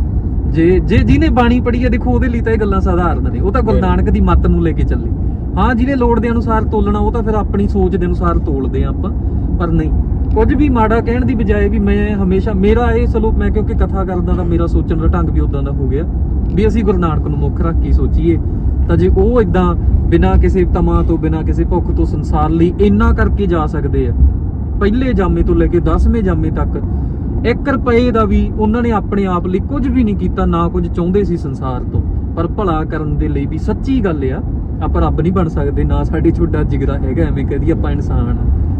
ਜੇ ਜੇ ਜਿਹਨੇ ਬਾਣੀ ਪੜ੍ਹੀ ਆ ਦੇਖੋ ਉਹਦੇ ਲਈ ਤਾਂ ਇਹ ਗੱਲਾਂ ਸਾਧਾਰਨ ਨੇ। ਉਹ ਤਾਂ ਗੁਰੂ ਬਿਲਕੁਲ। ਨਾਨਕ ਦੀ ਮੱਤ ਨੂੰ ਲੈ ਕੇ ਚੱਲੇ। ਹਾਂ ਜਿਹਨੇ ਲੋੜ ਦੇ ਅਨੁਸਾਰ ਤੋਲਣਾ ਉਹ ਤਾਂ ਫਿਰ ਆਪਣੀ ਸੋਚ ਦੇ ਅਨੁਸਾਰ ਤੋਲਦੇ ਆ ਆਪਾਂ ਪਰ ਨਹੀਂ। ਕੁਝ ਵੀ ਮਾੜਾ ਕਹਿਣ ਦੀ ਬਜਾਏ ਵੀ ਮੈਂ ਹਮੇਸ਼ਾ ਮੇਰਾ ਇਹ ਚਲੋ ਮੈਂ ਕਿਉਂਕਿ ਕਥਾ ਕਰਦਾ ਤਾਂ ਮੇਰਾ ਸੋਚਣ ਦਾ ਢੰਗ ਵੀ ਉਦਾਂ ਦਾ ਹੋ ਗਿਆ। ਵੀ ਅਸੀਂ ਗੁਰੂ ਨਾਨਕ ਨੂੰ ਮੁੱਖ ਰੱਖ ਕੇ ਸੋਚੀਏ, ਤਾਂ ਜੇ ਉਹ ਇਦਾਂ ਬਿਨਾਂ ਕਿਸੇ ਤਮਾ ਤੋਂ, ਬਿਨਾਂ ਕਿਸੇ ਭੁੱਖ ਤੋਂ ਸੰਸਾਰ ਲਈ ਇੰਨਾ ਕਰਕੇ ਜਾ ਸਕਦੇ ਆ, ਪਹਿਲੇ ਜਾਮੇ ਤੋਂ ਲੈ ਕੇ 10ਵੇਂ ਜਾਮੇ ਤੱਕ 1 ਰੁਪਏ ਦਾ ਵੀ ਉਹਨਾਂ ਨੇ ਆਪਣੇ ਆਪ ਲਈ ਕੁਝ ਵੀ ਨਹੀਂ ਕੀਤਾ, ਨਾ ਕੁਝ ਚਾਹੁੰਦੇ ਸੀ ਸੰਸਾਰ ਤੋਂ। ਪਰ ਭਲਾ ਕਰਨ ਦੇ ਲਈ ਵੀ ਸੱਚੀ ਗੱਲ ਆ, ਆਪਾਂ ਰੱਬ ਨਹੀਂ ਬਣ ਸਕਦੇ, ਨਾ ਸਾਡੇ ਛੋਟਾ ਜਿਗਰਾ ਹੈਗਾ, ਐਵੇਂ ਕਹਦੀ ਆਪਾਂ ਇਨਸਾਨ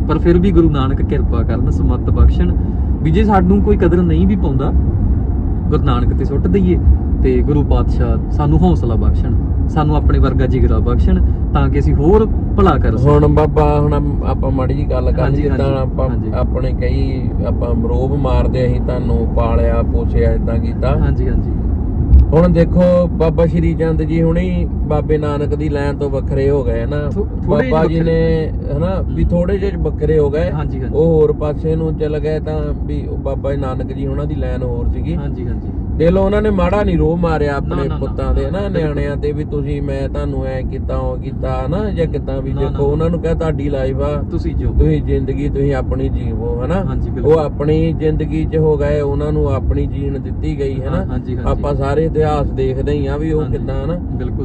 ਪਰ ਫਿਰ ਵੀ ਗੁਰੂ ਨਾਨਕ ਕਿਰਪਾ ਕਰਨ, ਸਮੱਤ ਬਖਸ਼ਣ, ਵੀ ਜੇ ਸਾਨੂੰ ਕੋਈ ਕਦਰ ਨਹੀਂ ਵੀ ਪਾਉਂਦਾ, ਗੁਰੂ ਨਾਨਕ ਤੇ ਸੁੱਟ ਦਈਏ। ਤੇ ਗੁਰੂ ਪਾਤਸ਼ਾਹ ਸਾਨੂੰ ਹੌਸਲਾ ਬਖਸ਼ਣ ਸਾਨੂੰ ਆਪਣੇ ਵਰਗਾ ਜਿਗਰਾ ਬਖਸ਼ਣ ਤਾਂ ਕਿ ਅਸੀਂ ਹੋਰ ਭਲਾ ਕਰ ਸਕੀਏ। ਹੁਣ ਬਾਬਾ ਹੁਣ ਆਪਾਂ ਮਾੜੀ ਜੀ ਗੱਲ ਕਰ ਹਾਂਜੀ, ਜਿੱਦਾਂ ਹਾਂਜੀ, ਆਪਾਂ ਹਾਂਜੀ। ਆਪਣੇ ਕਈ ਆਪਾਂ ਮਰੋਬ ਮਾਰਦੇ ਅਸੀਂ ਤੁਹਾਨੂੰ ਪਾਲਿਆ ਪੋਸਿਆ ਇਦਾਂ ਕੀਤਾ। ਹਾਂਜੀ ਹਾਂਜੀ। ਹੁਣ ਦੇਖੋ ਬਾਬਾ ਸ਼੍ਰੀ ਚੰਦ ਜੀ ਹੁਣੀ ਬਾਬੇ ਨਾਨਕ ਦੀ ਲਾਈਨ ਤੋਂ ਵੱਖਰੇ ਹੋ ਗਏ ਨਾ ਥੋ- ਥੋੜ੍ਹੇ ਬਾਬਾ ਜੀ। ਨੇ ਹਨਾ ਵੀ ਥੋੜੇ ਜਿਹੇ ਵੱਖਰੇ ਹੋ ਗਏ। ਹਾਂਜੀ, ਹਾਂਜੀ। ਉਹ ਹੋਰ ਪਾਸੇ ਨੂੰ ਚਲ ਗਏ ਤਾਂ ਵੀ ਉਹ ਬਾਬਾ ਜੀ ਨਾਨਕ ਜੀ ਉਹਨਾਂ ਦੀ ਲਾਈਨ ਹੋਰ ਸੀਗੀ। ਹਾਂਜੀ ਹਾਂਜੀ। ਦੇ ਲੋ ਉਹਨਾਂ ਨੇ ਮਾੜਾ ਨਹੀਂ ਰੋਹ ਮਾਰਿਆ ਆਪਣੇ ਪੁੱਤਾਂ ਦੇ ਨਾ ਨਿਆਣਿਆਂ ਤੇ ਵੀ ਤੁਸੀਂ ਮੈਂ ਤੁਹਾਨੂੰ ਐ ਕੀਤਾ ਉਹ ਕੀਤਾ ਨਾ ਜਾਂ ਕਿਦਾਂ ਵੀ ਦੇਖੋ। ਉਹਨਾਂ ਨੂੰ ਕਹੇ ਤੁਹਾਡੀ ਲਾਈਫ ਆ ਤੁਸੀਂ ਜੋ ਤੁਸੀਂ ਜ਼ਿੰਦਗੀ ਤੁਸੀਂ ਆਪਣੀ ਜੀਵੋ ਹਨਾ। ਉਹ ਆਪਣੀ ਜ਼ਿੰਦਗੀ 'ਚ ਹੋ ਗਏ ਉਹਨਾਂ ਨੂੰ ਆਪਣੀ ਜੀਣ ਦਿੱਤੀ ਗਈ ਹੈ ਹਾਂ, ਨਾ ਹਾਂਜੀ, ਹਾਂਜੀ। ਆਪਾਂ ਸਾਰੇ ਇਤਿਹਾਸ ਦੇਖਦੇ ਹੀ ਆ ਵੀ ਉਹ ਕਿਦਾਂ ਹਨਾ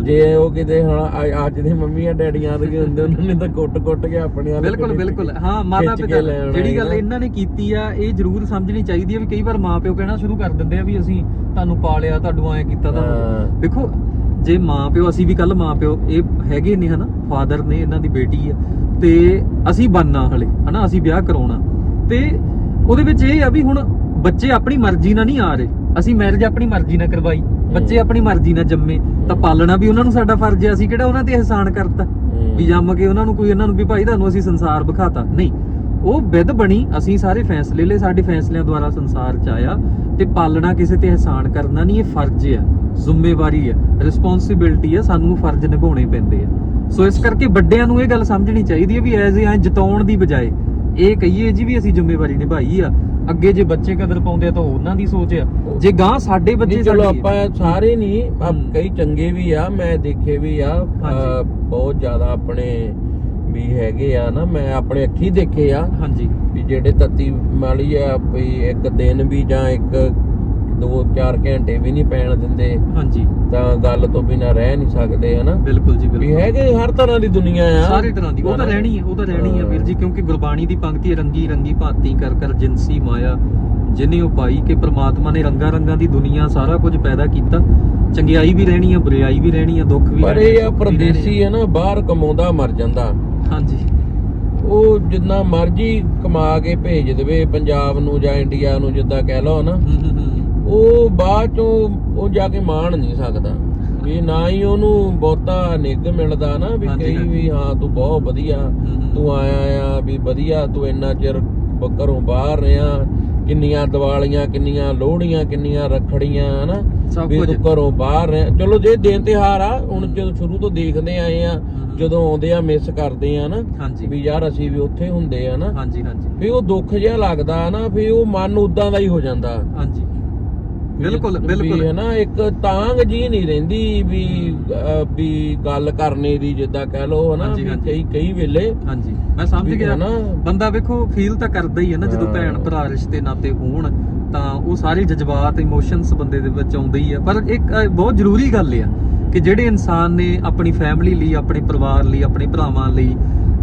ਜੀ। ਉਹ ਕਿਤੇ ਹੁਣ ਅੱਜ ਦੇ ਮੰਮੀਆਂ ਡੈਡੀਆਂ ਦੇ ਹੁੰਦੇ ਉਹਨਾਂ ਨੇ ਤਾਂ ਕੁੱਟ-ਕੁੱਟ ਕੇ ਆਪਣੇ ਵੱਲ ਬਿਲਕੁਲ ਬਿਲਕੁਲ ਹਾਂ ਮਾਤਾ ਪਿਤਾ ਜਿਹੜੀ ਗੱਲ। ਇਹਨਾਂ ਨੇ ਕੀਤੀ ਆ ਇਹ ਜ਼ਰੂਰ ਸਮਝਣੀ ਚਾਹੀਦੀ ਆ ਵੀ ਕਈ ਵਾਰ ਮਾਪਿਓ ਕਹਿਣਾ ਸ਼ੁਰੂ ਕਰ ਦਿੰਦੇ ਆ ਵੀ ਅਸੀਂ ਤੁਹਾਨੂੰ ਪਾਲਿਆ ਤੁਹਾਨੂੰ ਐ ਕੀਤਾ ਹਾਂ। ਤੁਹਾਨੂੰ ਦੇਖੋ ਜੇ ਮਾਪਿਓ ਅਸੀਂ ਵੀ ਕੱਲ ਮਾਪਿਓ ਇਹ ਹੈਗੇ ਨੇ ਹਨਾ ਫਾਦਰ ਨੇ ਇਹਨਾਂ ਦੀ ਬੇਟੀ ਆ ਤੇ ਅਸੀਂ ਬੰਨਾ ਹਲੇ ਹਨਾ ਅਸੀਂ ਵਿਆਹ ਕਰਾਉਣਾ। ਤੇ ਉਹਦੇ ਵਿੱਚ ਇਹ ਆ ਵੀ ਹੁਣ ਬੱਚੇ ਆਪਣੀ ਮਰਜ਼ੀ ਨਾਲ ਨਹੀਂ ਆ ਰਹੇ। ਅਸੀਂ ਮੈਰਿਜ ਆਪਣੀ ਮਰਜ਼ੀ ਨਾਲ ਕਰਵਾਈ ਬੱਚੇ ਆਪਣੀ ਮਰਜ਼ੀ ਨਾਲ ਜੰਮੇ। ਤਾਂ ਪਾਲਣਾ ਵੀ ਉਹਨਾਂ ਨੂੰ ਸਾਡਾ ਫਰਜ਼ ਆ ਅਸੀਂ ਕਿਹੜਾ ਉਹਨਾਂ ਤੇ ਅਹਿਸਾਨ ਕਰਤਾ? ਹੂੰ। ਵੀ ਜੰਮ ਕੇ ਉਹਨਾਂ ਨੂੰ ਕੋਈ ਇਹਨਾਂ ਨੂੰ ਵੀ ਭਾਈ ਤੁਹਾਨੂੰ ਅਸੀਂ ਸੰਸਾਰ ਵਿਖਾਤਾ। ਨਹੀਂ ਉਹ ਵਿਦ ਬਣੀ ਅਸੀਂ ਸਾਰੇ ਫੈਸਲੇ ਲਏ ਸਾਡੇ ਫੈਸਲਿਆਂ ਦੁਆਰਾ ਸੰਸਾਰ ਚ ਆਇਆ ਤੇ ਪਾਲਣਾ ਕਿਸੇ ਤੇ ਅਹਿਸਾਨ ਕਰਨਾ ਨਹੀਂ ਇਹ ਫਰਜ਼ ਆ ਜ਼ਿੰਮੇਵਾਰੀ ਆ ਰਿਸਪੌਂਸਿਬਿਲਟੀ ਆ ਸਾਨੂੰ ਫਰਜ਼ ਨਿਭਾਉਣੇ ਪੈਂਦੇ ਆ ਸੋ ਇਸ ਕਰਕੇ ਵੱਡਿਆਂ ਨੂੰ ਇਹ ਗੱਲ ਸਮਝਣੀ ਚਾਹੀਦੀ ਹੈ ਵੀ ਐਜ਼ ਐ ਜਤਾਉਣ ਦੀ ਬਜਾਏ ਇਹ ਕਹੀਏ ਜੀ ਵੀ ਅਸੀਂ ਜ਼ਿੰਮੇਵਾਰੀ ਨਿਭਾਈ ਆ ਅੱਗੇ ਜੇ ਬੱਚੇ ਕਦਰ ਪਾਉਂਦੇ ਆ ਤਾਂ ਉਹ ਉਹਨਾਂ ਦੀ ਸੋਚ ਆ ਜੇ ਗਾਂ ਸਾਡੇ ਬੱਚੇ ਚਲੋ ਆਪਾਂ ਸਾਰੇ ਨਹੀਂ ਹੂੰ। ਕਈ ਚੰਗੇ ਵੀ ਆ ਮੈਂ ਦੇਖੇ ਵੀ ਆ ਬਹੁਤ ਜ਼ਿਆਦਾ ਆਪਣੇ ਵੀ ਹੈਗੇ ਆ ਨਾ ਮੈਂ ਆਪਣੇ ਅੱਖੀ ਦੇਖੇ ਆ। ਹਾਂਜੀ। ਵੀ ਜਿਹੜੇ ਤੱਤੀ ਮਾਲੀ ਆ ਵੀ ਇੱਕ ਦਿਨ ਵੀ ਜਾਂ ਇੱਕ ਦੋ ਚਾਰ ਘੰਟੇ ਵੀ ਨਹੀਂ ਪੈਣ ਦਿੰਦੇ। ਹਾਂਜੀ। ਤਾਂ ਗੱਲ ਤੋਂ ਬਿਨਾ ਰਹਿ ਨਹੀਂ ਸਕਦੇ ਹਨਾ? ਬਿਲਕੁਲ ਜੀ ਵੀ ਬਿਲਕੁਲ। ਹੈਗੇ ਹਰ ਤਰ੍ਹਾਂ ਦੀ ਦੁਨੀਆ ਆ। ਸਾਰੀ ਤਰ੍ਹਾਂ ਦੀ। ਉਹ ਤਾਂ ਰਹਿਣੀ ਹੈ ਉਹ ਤਾਂ ਰਹਿਣੀ ਹੈ ਵੀਰ ਜੀ ਕਿਉਂਕਿ ਗੁਰਬਾਣੀ ਦੀ ਪੰਕਤੀ ਰੰਗੀ ਰੰਗੀ ਭਾਂਤੀ ਕਰ ਕਰ ਜਿਨਸੀ ਮਾਇਆ। ਜਿਨੇ ਉਪਾਈ ਕਿ ਪ੍ਰਮਾਤਮਾ ਨੇ ਰੰਗਾ ਰੰਗਾਂ ਦੀ ਦੁਨੀਆ ਸਾਰਾ ਕੁਝ ਪੈਦਾ ਕੀਤਾ। ਚੰਗਿਆਈ ਵੀ ਰਹਿਣੀ ਹੈ ਬੁਰਿਆਈ ਵੀ ਰਹਿਣੀ ਹੈ ਦੁੱਖ ਵੀ ਪਰ ਇਹ ਆ ਵੀ ਪਰਦੇਸੀ ਹੈ ਨਾ ਬਾਹਰ ਕਮਾਉਂਦਾ ਮਰ ਜਾਂਦਾ। ਹਾਂਜੀ। ਉਹ ਜਿੰਨਾ ਮਰਜ਼ੀ ਕਮਾ ਕੇ ਭੇਜ ਦੇਵੇ ਪੰਜਾਬ ਨੂੰ ਜਾਂ ਇੰਡੀਆ ਨੂੰ ਜਿੱਦਾਂ ਕਹਿ ਲਓ ਨਾ। ਉਹ ਬਾਅਦ ਚੋਂ ਉਹ ਜਾ ਕੇ ਮਾਣ ਨਹੀਂ ਸਕਦਾ। ਵੀ ਨਾ ਹੀ ਉਹਨੂੰ ਬਹੁਤਾ ਨਿੱਘ ਮਿਲਦਾ ਨਾ ਵੀ ਕਈ। ਵੀ ਹਾਂ ਤੂੰ ਬਹੁਤ ਵਧੀਆ। ਤੂੰ ਆਇਆ ਆ ਵੀ ਵਧੀਆ ਤੂੰ ਇੰਨਾ ਚਿਰ ਘਰੋਂ ਬਾਹਰ ਰਿਹਾ। ਕਿੰਨੀਆਂ ਦੀਵਾਲੀਆਂ ਕਿੰਨੀਆਂ ਲੋਹੜੀਆਂ ਕਿੰਨੀਆਂ ਰੱਖੜੀਆਂ ਹਨਾ? ਸਭ ਵੀ ਕੁਝ। ਤੂੰ ਘਰੋਂ ਬਾਹਰ ਰਿਹਾ ਚਲੋ ਜੇ ਦਿਨ ਤਿਹਾਰ ਆ ਹੁਣ ਜਦੋਂ ਸ਼ੁਰੂ ਤੋਂ ਦੇਖਦੇ ਆਏ ਆ। ਜਦੋਂ ਆਉਂਦੇ ਆ ਮਿਸ ਕਰਦੇ ਆ ਨਾ ਵੀ ਯਾਰ ਅਸੀਂ ਵੀ ਉੱਥੇ ਹੁੰਦੇ ਆ ਨਾ ਹਾਂਜੀ ਹਾਂਜੀ। ਵੀ ਉਹ ਦੁੱਖ ਜਿਹਾ ਲੱਗਦਾ ਨਾ ਵੀ ਉਹ ਮਨ ਉਦਾਂ ਦਾ ਹੀ ਹੋ ਜਾਂਦਾ। ਹਾਂਜੀ। ਬਿਲਕੁਲ ਬਿਲਕੁਲ ਹੈ ਨਾ ਇੱਕ ਤਾਂਗ ਜੀ ਨਹੀਂ ਰਹਿੰਦੀ ਵੀ ਵੀ ਗੱਲ ਕਰਨੇ ਦੀ ਜਿੱਦਾਂ ਕਹਿ ਲਓ ਹਨਾ। ਕਈ ਕਈ ਵੇਲੇ ਹਾਂਜੀ ਮੈਂ ਸਮਝ ਗਿਆ। ਬੰਦਾ ਵੇਖੋ ਫੀਲ ਤਾਂ ਕਰਦਾ ਹੀ ਹੈ ਨਾ ਜਦੋਂ। ਭੈਣ ਭਰਾ ਰਿਸ਼ਤੇ ਨਾਤੇ ਹੋਣ ਤਾਂ ਉਹ ਸਾਰੇ ਜਜ਼ਬਾਤ ਇਮੋਸ਼ਨਸ ਬੰਦੇ ਦੇ ਵਿੱਚ ਆਉਂਦੇ ਹੀ ਆ ਪਰ ਇੱਕ ਬਹੁਤ ਜ਼ਰੂਰੀ ਗੱਲ ਆ ਕਿ ਜਿਹੜੇ ਇਨਸਾਨ ਨੇ ਆਪਣੀ ਫੈਮਿਲੀ ਲਈ ਆਪਣੇ ਪਰਿਵਾਰ ਲਈ ਆਪਣੇ ਭਰਾਵਾਂ ਲਈ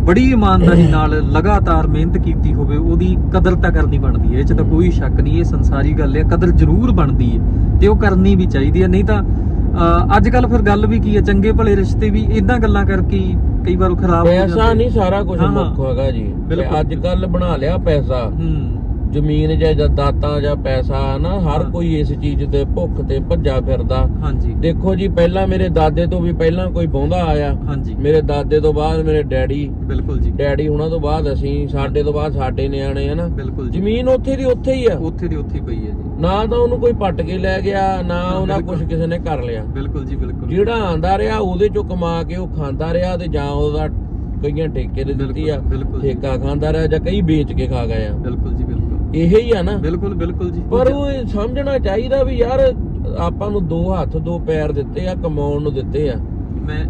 ਬੜੀ ਇਮਾਨਦਾਰੀ ਨਾਲ ਲਗਾਤਾਰ ਮਿਹਨਤ ਕੀਤੀ ਹੋਵੇ ਉਹਦੀ ਕਦਰ ਤਾਂ ਕਰਨੀ ਬਣਦੀ ਹੈ। ਇਹ 'ਚ ਤਾਂ ਕੋਈ ਸ਼ੱਕ ਨਹੀਂ ਇਹ ਸੰਸਾਰੀ ਗੱਲ ਹੈ। ਕਦਰ ਜ਼ਰੂਰ ਬਣਦੀ ਹੈ ਤੇ ਉਹ ਕਰਨੀ ਵੀ ਚਾਹੀਦੀ ਹੈ। ਨਹੀਂ ਤਾਂ ਅੱਜ ਕੱਲ ਫਿਰ ਗੱਲ ਵੀ ਕੀ ਹੈ? ਚੰਗੇ ਭਲੇ ਰਿਸ਼ਤੇ ਵੀ ਇਦਾਂ ਗੱਲਾਂ ਕਰਕੇ ਕਈ ਵਾਰ ਖਰਾਬ ਹੋ ਜਾਂਦੇ ਪੈਸਾ ਨਹੀਂ ਸਾਰਾ ਕੁਝ। ਮੁੱਖ ਹੈਗਾ ਜੀ। ਅੱਜ ਕੱਲ ਬਣਾ ਲਿਆ ਪੈਸਾ। ਹੂੰ। ਜ਼ਮੀਨ ਜਾਂ ਜਾਇਦਾਦਾਂ ਜਾਂ ਪੈਸਾ ਨਾ ਹਰ। ਕੋਈ ਇਸ ਚੀਜ਼ ਤੇ ਭੁੱਖ ਤੇ ਭੱਜਾ ਫਿਰਦਾ। ਹਾਂਜੀ। ਦੇਖੋ ਜੀ ਪਹਿਲਾਂ ਮੇਰੇ ਦਾਦੇ ਤੋਂ ਵੀ ਪਹਿਲਾਂ ਕੋਈ ਬੌਂਦਾ ਆਇਆ। ਹਾਂਜੀ। ਮੇਰੇ ਦਾਦੇ ਤੋਂ ਬਾਅਦ ਮੇਰੇ ਡੈਡੀ। ਬਿਲਕੁਲ ਜੀ। ਡੈਡੀ ਉਹਨਾਂ ਤੋਂ ਬਾਅਦ ਅਸੀਂ ਸਾਡੇ ਤੋਂ ਬਾਅਦ ਸਾਡੇ ਨਿਆਣੇ ਹਨਾ। ਬਿਲਕੁਲ ਜੀ। ਜ਼ਮੀਨ ਉੱਥੇ ਦੀ ਉੱਥੇ ਹੀ ਆ। ਉੱਥੇ ਦੀ ਉੱਥੇ ਪਈ ਹੈ ਜੀ। ਨਾ ਤਾਂ ਉਹਨੂੰ ਕੋਈ ਪੱਟ ਕੇ ਲੈ ਗਿਆ ਨਾ ਉਹਨਾਂ। ਕੁਝ ਕਿਸੇ ਨੇ ਕਰ ਲਿਆ। ਬਿਲਕੁਲ ਜੀ ਬਿਲਕੁਲ। ਜਿਹੜਾ ਆਂਦਾ ਰਿਹਾ ਉਹਦੇ ਚੋਂ ਕਮਾ ਕੇ ਉਹ ਖਾਂਦਾ ਰਿਹਾ ਤੇ ਜਾਂ ਉਹਦਾ ਕਈਆਂ ਠੇਕੇ ਤੇ ਦਿੱਤੀ ਆ। ਠੇਕਾ ਖਾਂਦਾ ਰਿਹਾ ਜਾਂ ਕਈ ਵੇਚ ਕੇ ਖਾ ਗਏ ਆ। ਬਿਲਕੁਲ ਜੀ ਇਹ ਹੀ ਆ ਨਾ। ਬਿਲਕੁਲ ਬਿਲਕੁਲ ਜੀ। ਪਰ ਉਹ ਇਹ ਸਮਝਣਾ ਚਾਹੀਦਾ ਵੀ ਯਾਰ ਆਪਾਂ ਨੂੰ ਦੋ ਹੱਥ ਦੋ ਪੈਰ ਦਿੱਤੇ ਆ ਕਮਾਉਣ ਨੂੰ ਦਿੱਤੇ ਆ। ਮੈਂ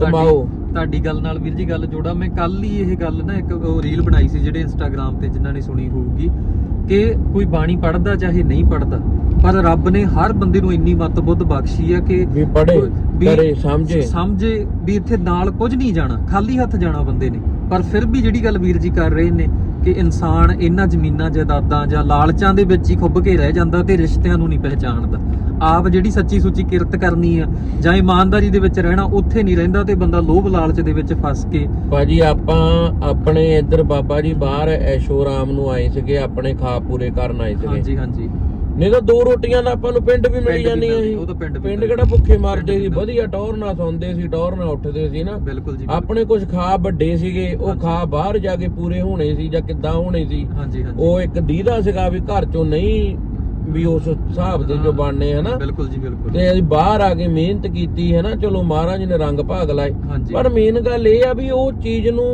ਕਮਾਓ। ਤੁਹਾਡੀ- ਗੱਲ ਨਾਲ ਵੀਰ ਜੀ ਗੱਲ ਜੋੜਾ। ਮੈਂ ਕੱਲ ਹੀ ਇਹ ਗੱਲ ਨਾ ਇੱਕ ਰੀਲ ਬਣਾਈ ਸੀ ਜਿਹੜੇ ਇੰਸਟਾਗ੍ਰam ਤੇ ਜਿਨ੍ਹਾਂ ਨੇ ਸੁਣੀ ਹੋਊਗੀ ਕਿ ਕੋਈ ਬਾਣੀ ਪੜਦਾ ਚਾਹੇ ਨਹੀਂ ਪੜਦਾ ਪਰ ਰੱਬ ਨੇ ਹਰ ਬੰਦੇ ਨੂੰ ਇੰਨੀ ਮੱਤ ਬੁੱਧ ਬਖਸ਼ੀ ਆ ਕਿ ਵੀ ਪੜ੍ਹੇ, ਵੀ ਕਰੇ, ਸਮਝੇ। ਸਮਝੇ ਵੀ ਇੱਥੇ ਨਾਲ ਕੁਝ ਨਹੀਂ ਜਾਣਾ ਖਾਲੀ ਹੱਥ ਜਾਣਾ ਬੰਦੇ ਨੇ। ਪਰ ਫਿਰ ਵੀ ਜਿਹੜੀ ਗੱਲ ਵੀਰ ਜੀ ਕਰ ਰਹੇ ਨੇ ਕਿ ਇਨਸਾਨ ਇਹਨਾਂ ਜ਼ਮੀਨਾਂ ਜਾਇਦਾਦਾਂ ਜਾਂ ਲਾਲਚਾਂ ਦੇ ਵਿੱਚ ਹੀ ਖੁੱਭ ਕੇ ਰਹਿ ਜਾਂਦਾ ਤੇ ਰਿਸ਼ਤਿਆਂ ਨੂੰ ਨਹੀਂ ਪਹਿਚਾਣਦਾ। ਆਪ ਜਿਹੜੀ ਸੱਚੀ ਸੁੱਚੀ ਕਿਰਤ ਕਰਨੀ ਆ ਜਾਂ ਇਮਾਨਦਾਰੀ ਦੇ ਵਿੱਚ ਰਹਿਣਾ ਉੱਥੇ ਨਹੀਂ ਰਹਿੰਦਾ ਤੇ ਬੰਦਾ ਲੋਭ ਲਾਲਚ ਦੇ ਵਿੱਚ ਫਸ ਕੇ ਭਾਜੀ ਆਪਾਂ ਆਪਣੇ ਇੱਧਰ ਬਾਬਾ ਜੀ ਬਾਹਰ ਐਸ਼ੋਰਾਮ ਨੂੰ ਆਏ ਸੀਗੇ ਆਪਣੇ ਖਾ ਪੂਰੇ ਕਰਨ ਆਏ ਸੀਗੇ। ਹਾਂਜੀ ਹਾਂਜੀ। ਨਹੀਂ ਤਾਂ ਦੋ ਰੋਟੀਆਂ ਦਾ ਆਪਾਂ ਨੂੰ ਪਿੰਡ ਵੀ ਮਿਲ ਪਿੰਡ ਵੀ ਜਾਂਦੀਆਂ ਮਿਲਦੀ, ਸੀ। ਉਹ ਤਾਂ ਪਿੰਡ ਵੀ ਪਿੰਡ ਮਿਲਦੀ। ਕਿਹੜਾ ਭੁੱਖੇ ਮਰਦੇ ਸੀ। ਵਧੀਆ ਟੌਰ ਨਾਲ ਸੌਂਦੇ ਸੀ ਟੌਰ ਨਾਲ ਉੱਠਦੇ ਸੀ ਨਾ। ਬਿਲਕੁਲ ਜੀ ਆਪਣੇ ਕੁਝ ਖਾ ਵੱਡੇ ਸੀਗੇ ਉਹ। ਖਾ ਬਾਹਰ ਜਾ ਕੇ ਪੂਰੇ ਹੋਣੇ ਸੀ ਜਾਂ ਕਿੱਦਾਂ ਹੋਣੇ ਸੀ। ਹਾਂਜੀ ਹਾਂਜੀ। ਉਹ ਇੱਕ ਦੀਦਾ ਸੀਗਾ ਵੀ ਘਰ ਚੋਂ ਨਹੀਂ ਵੀ ਉਸ ਹਿਸਾਬ ਦੇ ਜੋ ਬਣਨੇ ਹਨਾ ਬਿਲਕੁਲ ਜੀ ਬਿਲਕੁਲ। ਤੇ ਅਸੀਂ ਬਾਹਰ ਆ ਕੇ ਮਿਹਨਤ ਕੀਤੀ ਹੈ ਨਾ ਚਲੋ ਮਹਾਰਾਜ ਨੇ ਰੰਗ ਭਾਗ ਲਾਏ। ਹਾਂਜੀ। ਪਰ ਮੇਨ ਗੱਲ ਇਹ ਆ ਵੀ ਉਹ ਚੀਜ਼ ਨੂੰ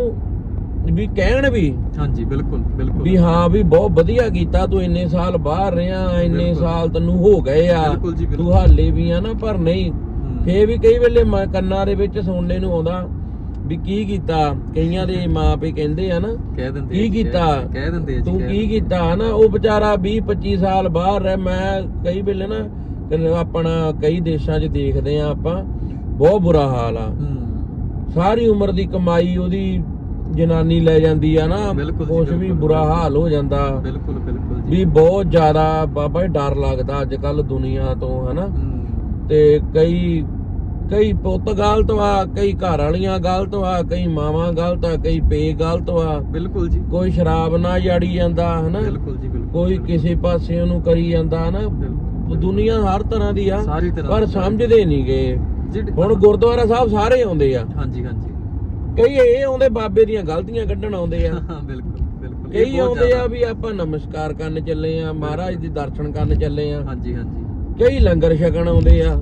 ਵੀ ਕਹਿਣ ਵੀ ਹਾਂਜੀ ਬਿਲਕੁਲ ਬਿਲਕੁਲ। ਵੀ ਹਾਂ ਵੀ ਬਹੁਤ ਵਧੀਆ ਕੀਤਾ ਤੂੰ ਇੰਨੇ ਸਾਲ ਬਾਹਰ ਰਿਹਾ ਇੰਨੇ ਬਿਲਕੁਲ। ਸਾਲ ਤੈਨੂੰ ਹੋ ਗਏ ਆ। ਬਿਲਕੁਲ ਜੀ, ਬਿਲਕੁਲ। ਤੂੰ ਹਾਲੇ ਵੀ ਆ ਨਾ ਪਰ ਨਹੀਂ। ਹੂੰ। ਫੇਰ ਵੀ ਕਈ ਵੇਲੇ ਮ- ਕੰਨਾਂ ਦੇ ਵਿੱਚ ਸੁਣਨੇ ਨੂੰ ਆਉਂਦਾ ਵੀ ਕੀ ਕੀਤਾ? ਕਈਆਂ ਦੇ ਮਾਂ ਪਿਓ ਕਹਿੰਦੇ ਆ ਨਾ ਕਹਿ ਦਿੰਦੇ ਕੀ ਆ ਜੀ, ਕੀਤਾ? ਕਹਿ- ਦਿੰਦੇ ਆ ਜੀ ਤੂੰ ਕਹਿ ਕੀ ਕੀਤਾ? ਨਾ ਉਹ ਵਿਚਾਰਾ 20 25 ਸਾਲ ਬਾਹਰ ਰਹਿ। ਮੈਂ ਕਈ ਵੇਲੇ ਨਾ ਕਿ ਆਪਣਾ ਕਈ ਦੇਸ਼ਾਂ 'ਚ ਦੇਖਦੇ ਆ ਆਪਾਂ ਬਹੁਤ ਬੁਰਾ ਹਾਲ ਆ। ਹੂੰ। ਸਾਰੀ ਉਮਰ ਦੀ ਕਮਾਈ ਉਹਦੀ ਜਨਾਨੀ ਲੈ ਜਾਂਦੀ ਆ ਨਾ ਬਿਲਕੁਲ ਜੀ, ਕੁਛ ਵੀ ਬਿਲਕੁਲ। ਬੁਰਾ ਹਾਲ ਹੋ ਜਾਂਦਾ। ਬਿਲਕੁਲ ਬਿਲਕੁਲ ਜੀ। ਵੀ ਬਹੁਤ ਜ਼ਿਆਦਾ ਬਾਬਾ ਜੀ ਡਰ ਲੱਗਦਾ ਅੱਜ ਕੱਲ ਦੁਨੀਆ ਤੋਂ ਹਨਾ? ਤੇ ਕਈ ਕਈ ਪੁੱਤ ਗਲਤ ਵਾ ਕਈ ਘਰ ਵਾਲੀਆਂ ਗਲਤ ਵਾ ਕਈ ਮਾਵਾਂ ਗਲਤ ਆ ਕਈ ਪੇ ਗਲਤ ਵਾ। ਬਿਲਕੁਲ ਜੀ। ਕੋਈ ਸ਼ਰਾਬ ਨਾ ਜੜੀ ਜਾਂਦਾ ਹਨਾ? ਬਿਲਕੁਲ ਜੀ ਬਿਲਕੁਲ ਕੋਈ ਕਿਸੇ ਪਾਸੇ ਉਹਨੂੰ ਕਰੀ ਜਾਂਦਾ ਹਨਾ? ਬਿਲਕੁਲ। ਦੁਨੀਆ ਹਰ ਤਰ੍ਹਾਂ ਦੀ ਆ ਸਾਰੀ ਤਰ੍ਹਾਂ ਪਰ। ਸਮਝਦੇ ਨਹੀਂ ਗਏ ਜਿਹੜੇ ਹੁਣ ਗੁਰਦੁਆਰਾ ਸਾਹਿਬ ਸਾਰੇ ਆਉਂਦੇ ਆ। ਹਾਂਜੀ ਹਾਂਜੀ। ਕਈ ਇਹ ਆਉਂਦੇ ਬਾਬੇ ਦੀਆਂ ਗਲਤੀਆਂ ਕੱਢਣ ਆਉਂਦੇ ਆ। ਹਾਂ ਬਿਲਕੁਲ ਬਿਲਕੁਲ। ਇਹ ਕਈ ਬਹੁਤ ਆਉਂਦੇ ਆ ਜ਼ਿਆਦਾ- ਵੀ ਆਪਾਂ ਨਮਸਕਾਰ ਕਰਨ ਚੱਲੇ ਆ ਮਹਾਰਾਜ ਦੇ ਦਰਸ਼ਨ ਕਰਨ ਚੱਲੇ ਆ। ਹਾਂਜੀ ਹਾਂਜੀ। ਕਈ ਲੰਗਰ ਛਕਣ ਆਉਂਦੇ ਆ।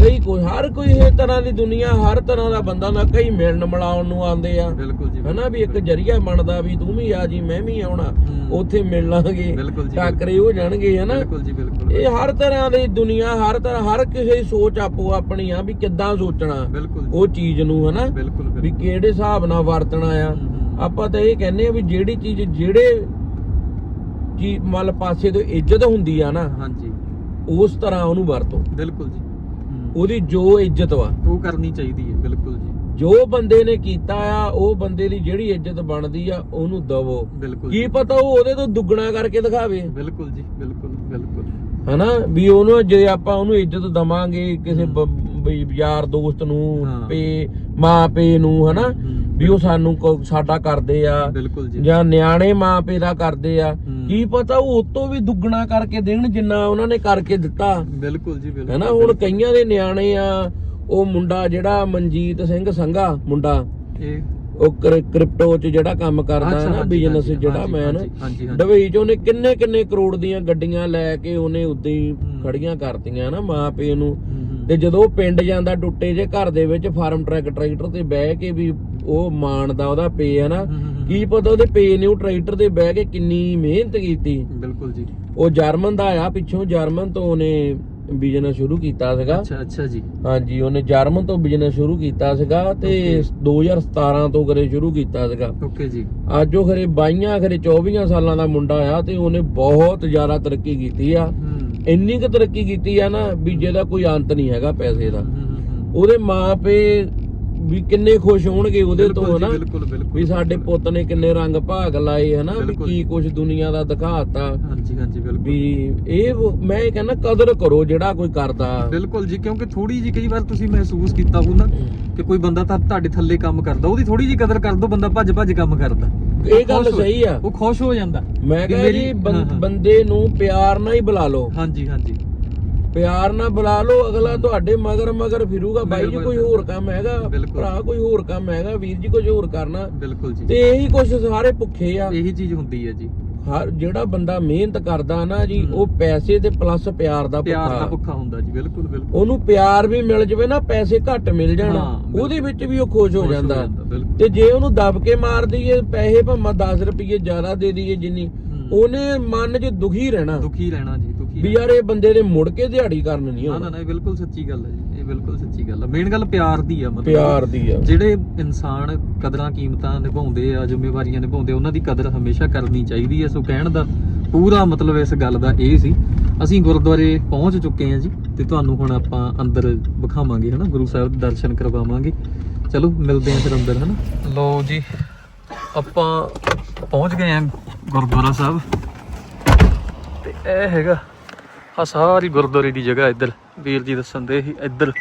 ਕਈ ਕੋਈ ਹਰ ਕੋਈ ਇਹ ਤਰ੍ਹਾਂ ਦੀ ਦੁਨੀਆ ਹਰ ਤਰ੍ਹਾਂ ਦਾ ਬੰਦਾ ਨਾ ਕਈ ਮਿਲਣ ਮਿਲਾਉਣ ਨੂੰ ਆਉਂਦੇ ਆ। ਬਿਲਕੁਲ ਜੀ ਹਨਾ ਵੀ ਇੱਕ ਜਰੀਆ ਬਣਦਾ ਵੀ ਤੂੰ ਵੀ ਆ ਜੀ ਮੈਂ ਵੀ ਆਉਣਾ। ਉੱਥੇ ਮਿਲ ਲਾਂਗੇ ਜੀ, ਟਾਕਰੇ ਹੋ ਜਾਣਗੇ ਹਨਾ। ਬਿਲਕੁਲ ਜੀ ਬਿਲਕੁਲ। ਇਹ ਹਰ ਤਰ੍ਹਾਂ ਦੀ ਦੁਨੀਆ ਹਰ ਤਰ੍ਹਾਂ ਹਰ ਕਿਸੇ ਦੀ ਸੋਚ ਆਪੋ ਆਪਣੀ ਆ ਵੀ ਕਿੱਦਾਂ ਸੋਚਣਾ ਜੀ, ਉਹ ਚੀਜ਼ ਨੂੰ ਹਨਾ। ਵੀ ਕਿਹੜੇ ਹਿਸਾਬ ਨਾਲ ਵਰਤਣਾ ਆ। ਆਪਾਂ ਤਾਂ ਇਹ ਕਹਿੰਦੇ ਆ ਵੀ ਜਿਹੜੀ ਚੀਜ਼ ਜਿਹੜੇ ਕੀ ਮਲ ਪਾਸੇ ਤੋਂ ਇੱਜ਼ਤ ਹੁੰਦੀ ਆ ਨਾ ਹਾਂਜੀ। ਉਸ ਤਰ੍ਹਾਂ ਉਹਨੂੰ ਵਰਤੋ। ਬਿਲਕੁਲ ਜੀ। ਉਹਦੀ ਜੋ ਇੱਜ਼ਤ ਵਾ। ਉਹ ਕਰਨੀ ਚਾਹੀਦੀ ਹੈ ਬਿਲਕੁਲ ਜੀ। ਜੋ ਬੰਦੇ ਨੇ ਕੀਤਾ ਆ ਉਹ ਬੰਦੇ ਦੀ ਜਿਹੜੀ ਇੱਜ਼ਤ ਬਣਦੀ ਆ ਉਹਨੂੰ ਦਵੋ। ਬਿਲਕੁਲ ਕੀ ਪਤਾ ਉਹ ਉਹਦੇ ਤੋਂ ਦੁੱਗਣਾ ਕਰਕੇ ਦਿਖਾਵੇ। ਬਿਲਕੁਲ ਜੀ ਬਿਲਕੁਲ ਬਿਲਕੁਲ। ਹਨਾ? ਵੀ ਉਹਨੂੰ ਜੇ ਆਪਾਂ ਉਹਨੂੰ ਇੱਜ਼ਤ ਦਵਾਂਗੇ ਕਿਸੇ ਬ- ਵੀ ਯਾਰ ਦੋਸਤ ਨੂੰ। ਪੇ ਮਾਂ ਪੇ ਨੂੰ ਹਨਾ। ਵੀ ਉਹ ਸਾਨੂੰ ਸਾਡਾ ਕਰਦੇ ਆ ਜੀ ਨਿਆਣੇ ਮਾਂ ਪੇ ਦਾ ਕਰਦੇ ਆ। ਕੀ ਪਤਾ ਉਹ ਉਤੋਂ ਵੀ ਦੁੱਗਣਾ ਕਰਕੇ ਦੇਣ ਜਿੰਨਾ ਉਹਨਾਂ ਨੇ ਕਰਕੇ ਦਿੱਤਾ ਬਿਲਕੁਲ ਜੀ ਬਿਲਕੁਲ ਹੈਨਾ ਹੁਣ ਕਈਆਂ ਦੇ ਨਿਆਣੇ ਆ ਉਹ ਮੁੰਡਾ ਜਿਹੜਾ ਮਨਜੀਤ ਸਿੰਘ ਸੰਘਾ ਮੁੰਡਾ ਉਹ ਕ੍ਰਿ- ਕ੍ਰਿਪਟੋ ਚ ਜਿਹੜਾ ਕੰਮ ਕਰਦਾ ਹੈ ਨਾ ਬਿਜ਼ਨਸ ਜਿਹੜਾ ਹਾਂਜੀ, ਹਾਂਜੀ। ਦੁਬਈ ਚ ਉਹਨੇ ਕਿੰਨੇ ਕਿੰਨੇ ਕਰੋੜ ਦੀਆਂ ਗੱਡੀਆਂ ਲੈ ਕੇ ਉਹਨੇ ਉਦਾਂ ਹੀ। ਖੜੀਆਂ ਕਰਤੀਆਂ ਨਾ ਮਾਂ ਪੇ ਨੂੰ। ਤੇ ਜਦੋਂ ਪਿੰਡ ਜਾਂਦਾ ਟੁੱਟੇ ਜੇ ਘਰ ਦੇ ਵਿੱਚ ਫਾਰਮ ਟਰੈਕ ਟਰੈਕਟਰ ਤੇ ਬਹਿ ਕੇ ਵੀ ਉਹ ਮਾਣਦਾ ਉਹਦਾ ਪੇ ਹੈ ਨਾ। ਕੀ ਪਤਾ ਉਹਦੇ ਪੇ ਨੇ ਉਹ ਟਰੈਕਟਰ ਤੇ ਬਹਿ ਕੇ ਕਿੰਨੀ ਮਿਹਨਤ ਕੀਤੀ। ਬਿਲਕੁਲ ਜੀ। ਉਹ ਜਰਮਨ ਦਾ ਆ ਪਿੱਛੋਂ ਜਰਮਨ ਤੋਂ ਉਹਨੇ ਬਿਜ਼ਨਸ ਸ਼ੁਰੂ ਕੀਤਾ ਸੀਗਾ। ਅੱਛਾ ਅੱਛਾ ਜੀ। ਹਾਂਜੀ ਉਹਨੇ ਜਰਮਨ ਤੋਂ ਬਿਜ਼ਨਸ ਸ਼ੁਰੂ ਕੀਤਾ ਸੀਗਾ ਤੇ 2017 ਤੋਂ ਕਰੇ ਸ਼ੁਰੂ ਕੀਤਾ ਸੀਗਾ। ਓਕੇ ਜੀ। ਅੱਜ ਉਹ ਖਰੇ 22 ਖਰੇ 24 ਸਾਲਾਂ ਦਾ ਮੁੰਡਾ ਆ ਤੇ ਉਹਨੇ ਬਹੁਤ ਜ਼ਿਆਦਾ ਤਰੱਕੀ ਕੀਤੀ ਆ। ਇੰਨੀ ਕੁ ਤਰੱਕੀ ਕੀਤੀ ਆ ਨਾ ਵੀ ਜਿਹਦਾ ਕੋਈ ਅੰਤ ਨਹੀਂ ਹੈਗਾ ਪੈਸੇ ਦਾ। ਉਹਦੇ ਮਾਪੇ ਵੀ ਕਿੰਨੇ ਖੁਸ਼ ਹੋਣਗੇ ਉਹਦੇ ਤੋਂ ਹਨਾ ਬਿਲਕੁਲ ਬਿਲਕੁਲ ਵੀ ਸਾਡੇ ਪੁੱਤ ਨੇ ਕਿੰਨੇ ਰੰਗ ਭਾਗ ਲਾਏ ਹਨਾ ਵੀ। ਕੀ ਕੁਝ ਦੁਨੀਆ ਦਾ ਦਿਖਾਤਾ। ਹਾਂਜੀ ਹਾਂਜੀ ਬਿਲਕੁਲ। ਵੀ ਇਹ ਮੈਂ ਕਹਿੰਦਾ ਕਦਰ ਕਰੋ ਜਿਹੜਾ ਕੋਈ ਕਰਦਾ। ਬਿਲਕੁਲ ਜੀ ਕਿਉਂਕਿ ਥੋੜੀ ਜੀ ਕਈ ਵਾਰ ਤੁਸੀਂ ਮਹਿਸੂਸ ਕੀਤਾ ਹੋ। ਨਾ ਕਿ ਕੋਈ ਬੰਦਾ ਤਾਂ ਤੁਹਾਡੇ ਥੱਲੇ ਕੰਮ ਕਰਦਾ ਉਹਦੀ ਥੋੜੀ ਜੀ ਕਦਰ ਕਰ ਦੋ ਬੰਦਾ ਭੱਜ ਭੱਜ ਕੰਮ ਕਰਦਾ। ਇਹ ਗੱਲ ਸਹੀ ਆ। ਉਹ ਖੁਸ਼ ਹੋ ਜਾਂਦਾ ਮੈਂ ਕਹਿੰਦਾ ਜੀ। ਬੰਦੇ ਨੂੰ ਪਿਆਰ ਨਾਲ ਹੀ ਬੁਲਾ ਲਓ। ਹਾਂਜੀ ਹਾਂਜੀ। ਪਿਆਰ ਨਾਲ ਬੁਲਾ ਲਓ ਅਗਲਾ ਤੁਹਾਡੇ ਮਗਰ ਮਗਰ ਫਿਰੂਗਾ। ਬਾਈ ਜੀ ਕੋਈ ਹੋਰ ਕੰਮ ਹੈਗਾ। ਭਰਾ ਕੋਈ ਹੋਰ ਕੰਮ ਹੈਗਾ? ਵੀਰ ਜੀ ਕੁਝ ਹੋਰ ਕਰਨਾ? ਬਿਲਕੁਲ ਜੀ। ਤੇ ਇਹੀ ਕੁਝ ਸਾਰੇ ਭੁੱਖੇ ਆ। ਇਹੀ ਚੀਜ਼ ਹੁੰਦੀ ਹੈ ਜੀ। ਹਰ ਜਿਹੜਾ ਬੰਦਾ ਮਿਹਨਤ ਕਰਦਾ ਨਾ ਜੀ। ਉਹ ਪੈਸੇ ਤੇ ਪਲੱਸ ਪਿਆਰ ਦਾ ਪਿਆਰ ਦਾ ਭੁੱਖਾ ਭੁੱਖਾ ਹੁੰਦਾ ਜੀ ਬਿਲਕੁਲ ਬਿਲਕੁਲ। ਉਹਨੂੰ ਪਿਆਰ ਵੀ ਮਿਲ ਜਵੇ ਨਾ ਪੈਸੇ ਘੱਟ ਮਿਲ ਜਾਣ। ਉਹਦੇ ਵਿੱਚ ਵੀ ਉਹ ਖੁਸ਼ ਹੋ ਜਾਂਦਾ। ਤੇ ਜੇ ਉਹਨੂੰ ਦਬ ਕੇ ਮਾਰ ਦਈਏ ਪੈਸੇ ਭਾਵੇਂ 10 ਰੁਪਏ ਜ਼ਿਆਦਾ ਦੇ ਦਈਏ ਜਿੰਨੀ। ਉਹਨੇ ਮਨ 'ਚ ਦੁਖੀ ਰਹਿਣਾ। ਦੁਖੀ ਰਹਿਣਾ ਜੀ ਵੀ ਯਾਰ ਇਹ ਬੰਦੇ ਦੇ ਮੁੜ ਕੇ ਦਿਹਾੜੀ ਕਰਨ ਨਹੀਂ ਨਾ ਨਾ ਆਉਣਾ ਨਾ ਇਹ ਬਿਲਕੁਲ ਸੱਚੀ ਗੱਲ ਹੈ ਜੀ ਇਹ ਬਿਲਕੁਲ ਸੱਚੀ ਗੱਲ ਹੈ। ਮੇਨ ਗੱਲ ਪਿਆਰ ਦੀ ਆ ਮਤਲਬ ਪਿਆਰ ਦੀ ਆ। ਜਿਹੜੇ ਇਨਸਾਨ ਕਦਰਾਂ ਕੀਮਤਾਂ ਨਿਭਾਉਂਦੇ ਆ ਜ਼ਿੰਮੇਵਾਰੀਆਂ ਨਿਭਾਉਂਦੇ ਉਹਨਾਂ ਦੀ ਕਦਰ ਹਮੇਸ਼ਾ ਕਰਨੀ ਚਾਹੀਦੀ ਹੈ। ਸੋ ਕਹਿਣ ਦਾ ਪੂਰਾ ਮਤਲਬ ਇਸ ਗੱਲ ਦਾ ਇਹ ਸੀ। ਅਸੀਂ ਗੁਰਦੁਆਰੇ ਪਹੁੰਚ ਚੁੱਕੇ ਹਾਂ ਜੀ ਤੇ ਤੁਹਾਨੂੰ ਹੁਣ ਆਪਾਂ ਅੰਦਰ ਵਿਖਾਵਾਂਗੇ ਹਨਾ? ਗੁਰੂ ਸਾਹਿਬ ਦੇ ਦਰਸ਼ਨ ਕਰਵਾਵਾਂਗੇ। ਚਲੋ ਮਿਲਦੇ ਹਾਂ ਫਿਰ ਅੰਦਰ ਹਨਾ? ਲੋ ਜੀ ਆਪਾਂ ਪਹੁੰਚ ਗਏ ਆਂ ਗੁਰਦੁਆਰਾ ਸਾਹਿਬ। ਤੇ ਇਹ ਹੈਗਾ ਆ ਸਾਰੀ ਗੁਰਦੁਆਰੇ ਦੀ ਜਗ੍ਹਾ ਇੱਧਰ ਵੀਰ ਜੀ ਦੱਸਣ ਦੇ ਸੀ ਇੱਧਰ।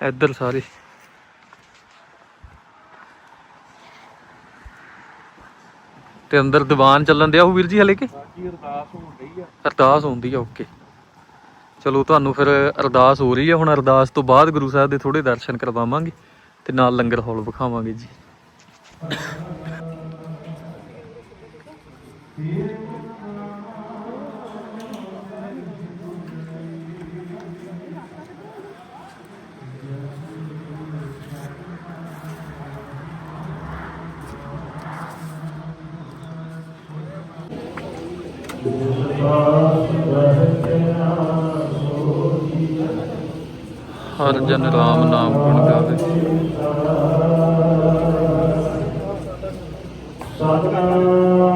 ਇੱਧਰ ਸਾਰੇ। ਤੇ ਅੰਦਰ ਦੀਵਾਨ ਚੱਲਣ ਦਿਆ ਉਹ ਵੀਰ ਜੀ ਹਲੇ ਕਿ? ਅਰਦਾਸ ਹੋਣ ਰਹੀ ਆ। ਅਰਦਾਸ ਹੁੰਦੀ ਆ ਓਕੇ। ਚਲੋ ਤੁਹਾਨੂੰ ਫਿਰ ਅਰਦਾਸ ਹੋ ਰਹੀ ਹੈ ਹੁਣ ਅਰਦਾਸ ਤੋਂ ਬਾਅਦ ਗੁਰੂ ਸਾਹਿਬ ਦੇ ਥੋੜੇ ਦਰਸ਼ਨ ਕਰਵਾਵਾਂਗੇ ਤੇ ਨਾਲ ਲੰਗਰ ਹਾਲ ਵਿਖਾਵਾਂਗੇ ਜੀ। ਹਰ ਜਨ ਰਾਮ ਨਾਮ ਗੁਣ ਗਾਵੇ। ਗੁਰੂ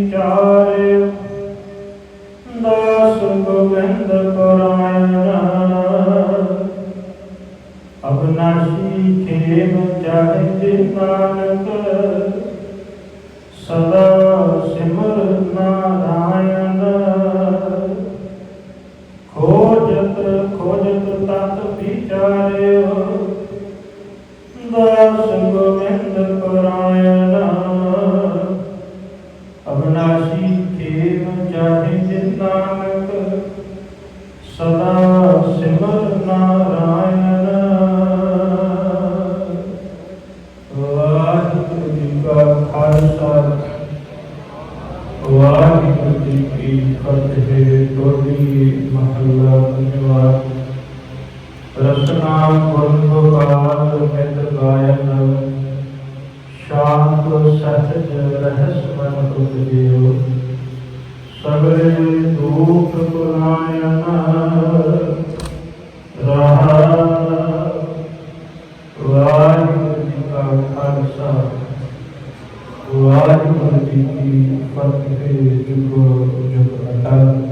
ਵਿਚਾਰੇ। ਦਾਸ ਗੋਬਿੰਦ ਪਰਾਇਣਾ ਅਬਨਾਸ਼ੀ ਖੇਮ ਚਾਹੇ ਨਾਨਕ ਵਾਹਿਗੁਰੂ ਜੀ ਕੀ ਫਤਿਹ ਟੋਲੀ ਮਹੱਲਾ ਪੰਜਵਾ ਰਸਨਾ ਗੁਣ ਮਿਤ ਗਾਇਨ ਸ਼ਾਂਤ ਸਹਿਜ ਰਹਿਸ ਮਨ ਉਪਜਿਓ ਸਗਲੇ ਦੁਖ ਪੁਰਾਇਨ ਰਹਾ ਵਾਹਿਗੁਰੂ ਜੀ ਕਾ ਖਾਲਸਾ। ਵਾਹਿਗੁਰੂ ਜੀ ਕੀ ਫਤਿਹ ਜੁਗੋ ਜੁਗ ਅਟਲ